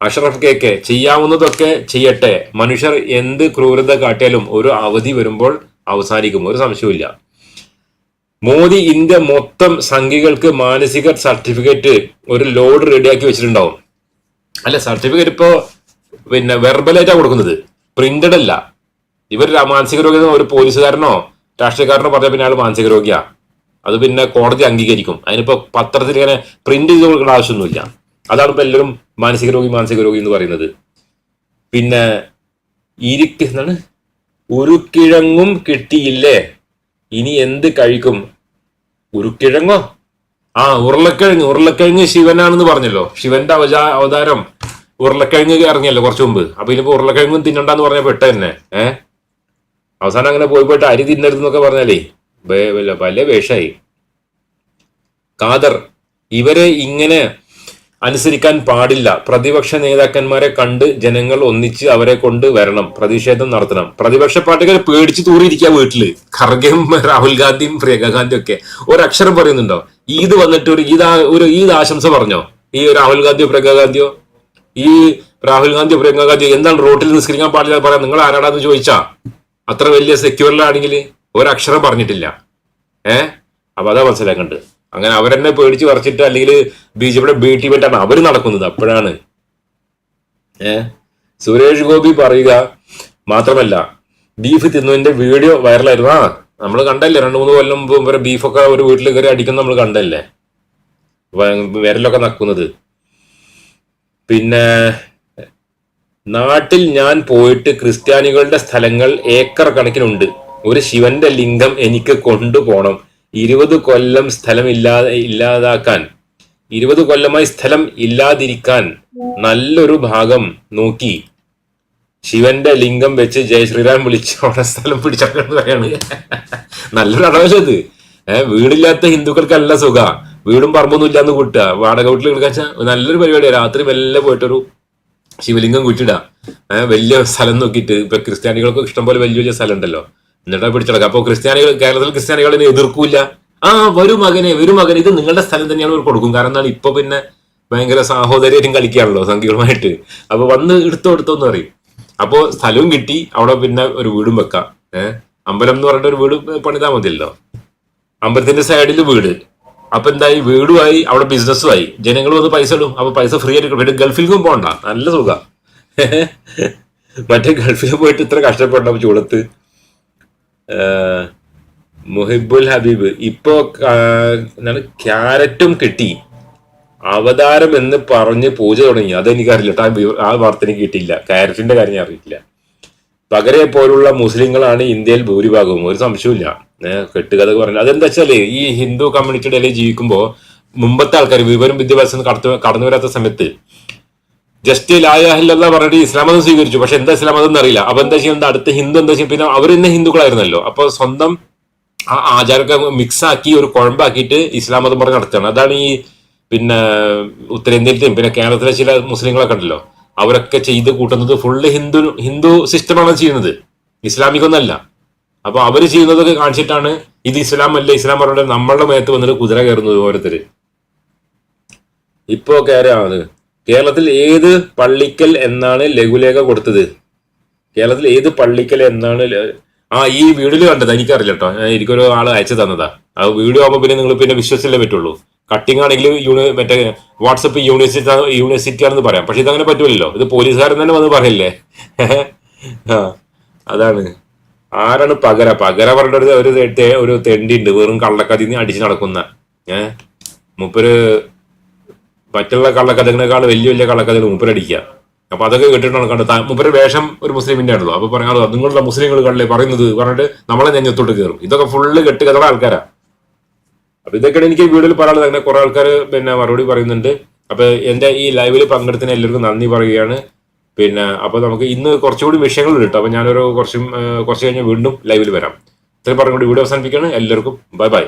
അഷറഫ് കെ കെ ചെയ്യാവുന്നതൊക്കെ ചെയ്യട്ടെ. മനുഷ്യർ എന്ത് ക്രൂരത കാട്ടിയാലും ഒരു അവധി വരുമ്പോൾ അവസാനിക്കും. ഒരു സംശയവുമില്ല. മോദി ഇന്ത്യ മൊത്തം സംഘികൾക്ക് മാനസിക സർട്ടിഫിക്കറ്റ് ഒരു ലോഡ് റെഡിയാക്കി വെച്ചിട്ടുണ്ടാവും. അല്ല സർട്ടിഫിക്കറ്റ് ഇപ്പോ പിന്നെ വെർബലായിട്ടാണ് കൊടുക്കുന്നത്. പ്രിന്റഡ് അല്ല. ഇവർ മാനസിക രോഗി ഒരു പോലീസുകാരനോ രാഷ്ട്രീയക്കാരനോ പറഞ്ഞാൽ പിന്നെ ആൾ മാനസിക രോഗിയാ. അത് പിന്നെ കോടതി അംഗീകരിക്കും. അതിനിപ്പോ പത്രത്തിൽ ഇങ്ങനെ പ്രിന്റ് ചെയ്ത് കൊടുക്കേണ്ട ആവശ്യമൊന്നുമില്ല. അതാണ് ഇപ്പൊ എല്ലാവരും മാനസിക രോഗി മാനസിക രോഗി എന്ന് പറയുന്നത്. പിന്നെ ഇരിക്ക് എന്താണ്? കിഴങ്ങും കിട്ടിയില്ലേ? ഇനി എന്ത് കഴിക്കും? ഉരുക്കിഴങ്ങോ ആ ഉരുളക്കിഴങ്ങ് ഉരുളക്കിഴങ്ങ് ശിവനാണെന്ന് പറഞ്ഞല്ലോ. ശിവന്റെ അവചാ അവതാരം ഉരുളക്കിഴങ്ങ് ഇറങ്ങിയല്ലോ കുറച്ചു മുമ്പ്. അപ്പൊ ഇനിയിപ്പോ ഉരുളക്കിഴങ്ങും തിന്നണ്ടെന്ന് പറഞ്ഞ പെട്ട തന്നെ. ഏഹ് അവസാനം അങ്ങനെ പോയി പോയിട്ട് അരി തിന്നരുതെന്നൊക്കെ പറഞ്ഞാലേ വല്ല വേഷായി. കാദർ ഇവരെ ഇങ്ങനെ അനുസരിക്കാൻ പാടില്ല. പ്രതിപക്ഷ നേതാക്കന്മാരെ കണ്ട് ജനങ്ങൾ ഒന്നിച്ച് അവരെ കൊണ്ട് വരണം. പ്രതിഷേധം നടത്തണം. പ്രതിപക്ഷ പാർട്ടികൾ പേടിച്ച് തൂറിയിരിക്കുക വീട്ടിൽ. ഖർഗയും രാഹുൽ ഗാന്ധിയും പ്രിയങ്ക ഗാന്ധിയും ഒക്കെ. ഒരക്ഷരം പറയുന്നുണ്ടോ? ഈദ് വന്നിട്ട് ഒരു ഈദ് ഒരു ഈദ് ആശംസ പറഞ്ഞോ? ഈ രാഹുൽ ഗാന്ധിയോ പ്രിയങ്ക ഗാന്ധിയോ? ഈ രാഹുൽ ഗാന്ധിയോ പ്രിയങ്ക ഗാന്ധിയോ എന്താണ് റോട്ടിൽ നിസ്കരിക്കാൻ പാടില്ല പറയാം നിങ്ങൾ ആരാടാന്ന് ചോദിച്ചാ? അത്ര വലിയ സെക്യൂറിലാണെങ്കിൽ ഒരക്ഷരം പറഞ്ഞിട്ടില്ല. ഏഹ് അപ്പൊ അതാ മനസ്സിലാക്കണ്ട് അങ്ങനെ അവരെന്നെ പേടിച്ച് പറിച്ചിട്ട് അല്ലെങ്കിൽ ബി ജെ പിയുടെ ബി ടീമായിട്ടാണ് അവർ നടക്കുന്നത്. അപ്പോഴാണ്. ഏ? സുരേഷ് ഗോപി പറയുക മാത്രമല്ല ബീഫ് തിന്നുവിന്റെ വീഡിയോ വൈറലായിരുന്നു ആ നമ്മൾ കണ്ടല്ലേ രണ്ടു മൂന്ന് കൊല്ലം മുമ്പ് ഇവരെ ബീഫൊക്കെ ഒരു വീട്ടിൽ കയറി അടിക്കുന്ന നമ്മൾ കണ്ടല്ലേ? വിരലൊക്കെ നക്കുന്നത്. പിന്നെ നാട്ടിൽ ഞാൻ പോയിട്ട് ക്രിസ്ത്യാനികളുടെ സ്ഥലങ്ങൾ ഏക്കർ കണക്കിനുണ്ട്. ഒരു ശിവന്റെ ലിംഗം എനിക്ക് കൊണ്ടുപോകണം ഇരുപത് കൊല്ലം സ്ഥലം ഇല്ലാതെ ഇല്ലാതാക്കാൻ ഇരുപത് കൊല്ലമായി സ്ഥലം ഇല്ലാതിരിക്കാൻ നല്ലൊരു ഭാഗം നോക്കി. ശിവന്റെ ലിംഗം വെച്ച് ജയ ശ്രീറാം വിളിച്ച് അവിടെ സ്ഥലം പിടിച്ചെന്ന് പറയാണ് നല്ലൊരു അടവല്ലത് ഏഹ് വീടില്ലാത്ത ഹിന്ദുക്കൾക്കല്ല സുഖ. വീടും പറമ്പൊന്നും ഇല്ലാന്ന് കൂട്ടുക. വാടക വീട്ടിൽ കിടക്കാൻ നല്ലൊരു പരിപാടിയാണ് രാത്രി മെല്ലെ പോയിട്ടൊരു ശിവലിംഗം കുറ്റിടുക വലിയ സ്ഥലം നോക്കിയിട്ട് ഇപ്പൊ ക്രിസ്ത്യാനികൾക്ക് ഇഷ്ടംപോലെ വലിയ വലിയ സ്ഥലം ഉണ്ടല്ലോ. എന്നിട്ടാ പിടിച്ചടക്കുക അപ്പൊ ക്രിസ്ത്യാനികൾ കേരളത്തിൽ ക്രിസ്ത്യാനികൾ ക്രിസ്ത്യാനികളെ എതിർക്കൂല ആ വരൂ മകനെ വരൂ മകൻ ഇത് നിങ്ങളുടെ സ്ഥലം തന്നെയാണ് ഇവർ കൊടുക്കും. കാരണം എന്താണ്? ഇപ്പൊ പിന്നെ ഭയങ്കര സാഹോദര്യം കളിക്കുകയാണല്ലോ സംഘികളുമായിട്ട്. അപ്പൊ വന്ന് എടുത്തോ എടുത്തോ എന്ന് പറയും. അപ്പോ സ്ഥലവും കിട്ടി അവിടെ പിന്നെ ഒരു വീടും വെക്കാം. ഏഹ് അമ്പലം എന്ന് പറഞ്ഞിട്ട് ഒരു വീട് പണിതാൽ മതിയല്ലോ. അമ്പലത്തിന്റെ സൈഡിൽ വീട്. അപ്പൊ എന്തായി? വീടുമായി അവിടെ ബിസിനസ്സുമായി. ജനങ്ങൾ വന്ന് പൈസ ഇടും. അപ്പൊ പൈസ ഫ്രീ ആയിട്ട്. പിന്നെ ഗൾഫിലേക്കും പോകണ്ട. നല്ല സുഖ. മറ്റേ ഗൾഫിൽ പോയിട്ട് ഇത്ര കഷ്ടപ്പെടണം ചൂടത്ത് മുഹിബുൽ ഹബീബ്. ഇപ്പോ എന്താണ് ക്യാരറ്റും കിട്ടി. അവതാരം എന്ന് പറഞ്ഞ് പൂജ തുടങ്ങി. അതെനിക്കറിയില്ല. ആ വാർത്ത എനിക്ക് കിട്ടിയില്ല ക്യാരറ്റിന്റെ കാര്യം ഞാൻ അറിയില്ല. പകരെ പോലുള്ള മുസ്ലിങ്ങളാണ് ഇന്ത്യയിൽ ഭൂരിഭാഗവും. ഒരു സംശയമില്ല കെട്ടുകഥ പറഞ്ഞു അതെന്താ വെച്ചാൽ ഈ ഹിന്ദു കമ്മ്യൂണിറ്റിയുടെ ഇടയിൽ ജീവിക്കുമ്പോൾ മുമ്പത്തെ ആൾക്കാർ വിവരം വിദ്യാഭ്യാസം കടത്തു കടന്നു വരാത്ത സമയത്ത് ജസ്റ്റ് ലായാഹല്ല പറഞ്ഞിട്ട് ഇസ്ലാം മതം സ്വീകരിച്ചു. പക്ഷെ എന്താ ഇസ്ലാം മതം എന്നറിയില്ല. അപ്പൊ എന്താ ചെയ്യുന്നത്? അടുത്ത ഹിന്ദു എന്താ ചെയ്യും പിന്നെ അവർ തന്നെ ഹിന്ദുക്കളായിരുന്നല്ലോ. അപ്പൊ സ്വന്തം ആ ആചാരമൊക്കെ മിക്സ് ആക്കി ഒരു കുഴമ്പാക്കിയിട്ട് ഇസ്ലാം മതം പറഞ്ഞ് നടത്തുകയാണ്. അതാണ് ഈ പിന്നെ ഉത്തരേന്ത്യയിലത്തെയും പിന്നെ കേരളത്തിലെ ചില മുസ്ലിങ്ങളൊക്കെ ഉണ്ടല്ലോ. അവരൊക്കെ ചെയ്ത് കൂട്ടുന്നത് ഫുള്ള് ഹിന്ദു ഹിന്ദു സിസ്റ്റമാണ് ചെയ്യുന്നത്. ഇസ്ലാമിക് ഒന്നല്ല അപ്പൊ അവർ ചെയ്യുന്നതൊക്കെ കാണിച്ചിട്ടാണ് ഇത് ഇസ്ലാം അല്ല ഇസ്ലാം പറഞ്ഞിട്ട് നമ്മളുടെ മേത്ത് വന്നിട്ട് കുതിര കയറുന്നത് ഓരോരുത്തര്. ഇപ്പോ കയറാണ് കേരളത്തിൽ ഏത് പള്ളിക്കൽ എന്നാണ് ലഘുലേഖ കൊടുത്തത്? കേരളത്തിൽ ഏത് പള്ളിക്കൽ എന്നാണ് ആ ഈ വീഡിയോയിൽ കണ്ടത് എനിക്കറിയില്ല കേട്ടോ എനിക്കൊരു ആൾ അയച്ചു തന്നതാ. ആ വീഡിയോ ആകുമ്പോൾ പിന്നെ നിങ്ങൾ പിന്നെ വിശ്വസിച്ചല്ലേ പറ്റുള്ളൂ. കട്ടിങ് ആണെങ്കിൽ യൂണി മറ്റേ വാട്സപ്പ് യൂണിവേഴ്സിറ്റി യൂണിവേഴ്സിറ്റി ആണെന്ന് പറയാം. പക്ഷെ ഇതങ്ങനെ പറ്റൂലല്ലോ. ഇത് പോലീസുകാരൻ തന്നെ വന്ന് പറയില്ലേ? അതാണ്. ആരാണ് പകര? പകര പറഞ്ഞിട്ട് ഒരു ഒരു തെണ്ടിണ്ട് വെറും കള്ളക്കഥ അടിച്ച് നടക്കുന്ന. ഏഹ് മൂപ്പര് മറ്റുള്ള കള്ളക്കഥകളെക്കാൾ വലിയ വലിയ കള്ളക്കഥകൾ മൂപ്പരടിക്കുക. അപ്പൊ അതൊക്കെ കേട്ടിട്ടാണ് കണ്ടത്. മൂപ്പര് വേഷം ഒരു മുസ്ലിമിന്റെ ആണല്ലോ. അപ്പൊ പറയാറോ നിങ്ങളുടെ മുസ്ലിങ്ങൾ കള്ളേ പറയുന്നത്? പറഞ്ഞിട്ട് നമ്മളെ നെഞ്ഞത്തോട്ട് കയറും. ഇതൊക്കെ ഫുള്ള് കെട്ടുകഥയുടെ ആൾക്കാരാ. അപ്പൊ ഇതൊക്കെയാണ് എനിക്ക് വീഡിയോയിൽ പറയാനുള്ളത്. അങ്ങനെ കുറെ ആൾക്കാർ പിന്നെ മറുപടി പറയുന്നുണ്ട്. അപ്പൊ എന്റെ ഈ ലൈവിൽ പങ്കെടുത്തതിന് എല്ലാവർക്കും നന്ദി പറയുകയാണ്. പിന്നെ അപ്പൊ നമുക്ക് ഇന്ന് കുറച്ചുകൂടി വിഷയങ്ങൾ കിട്ടും. അപ്പൊ ഞാനൊരു കുറച്ചും കുറച്ച് കഴിഞ്ഞ് വീണ്ടും ലൈവിൽ വരാം. ഇത്രയും പറഞ്ഞുകൊണ്ട് വീഡിയോ അവസാനിപ്പിക്കുകയാണ്. എല്ലാവർക്കും ബൈ ബൈ.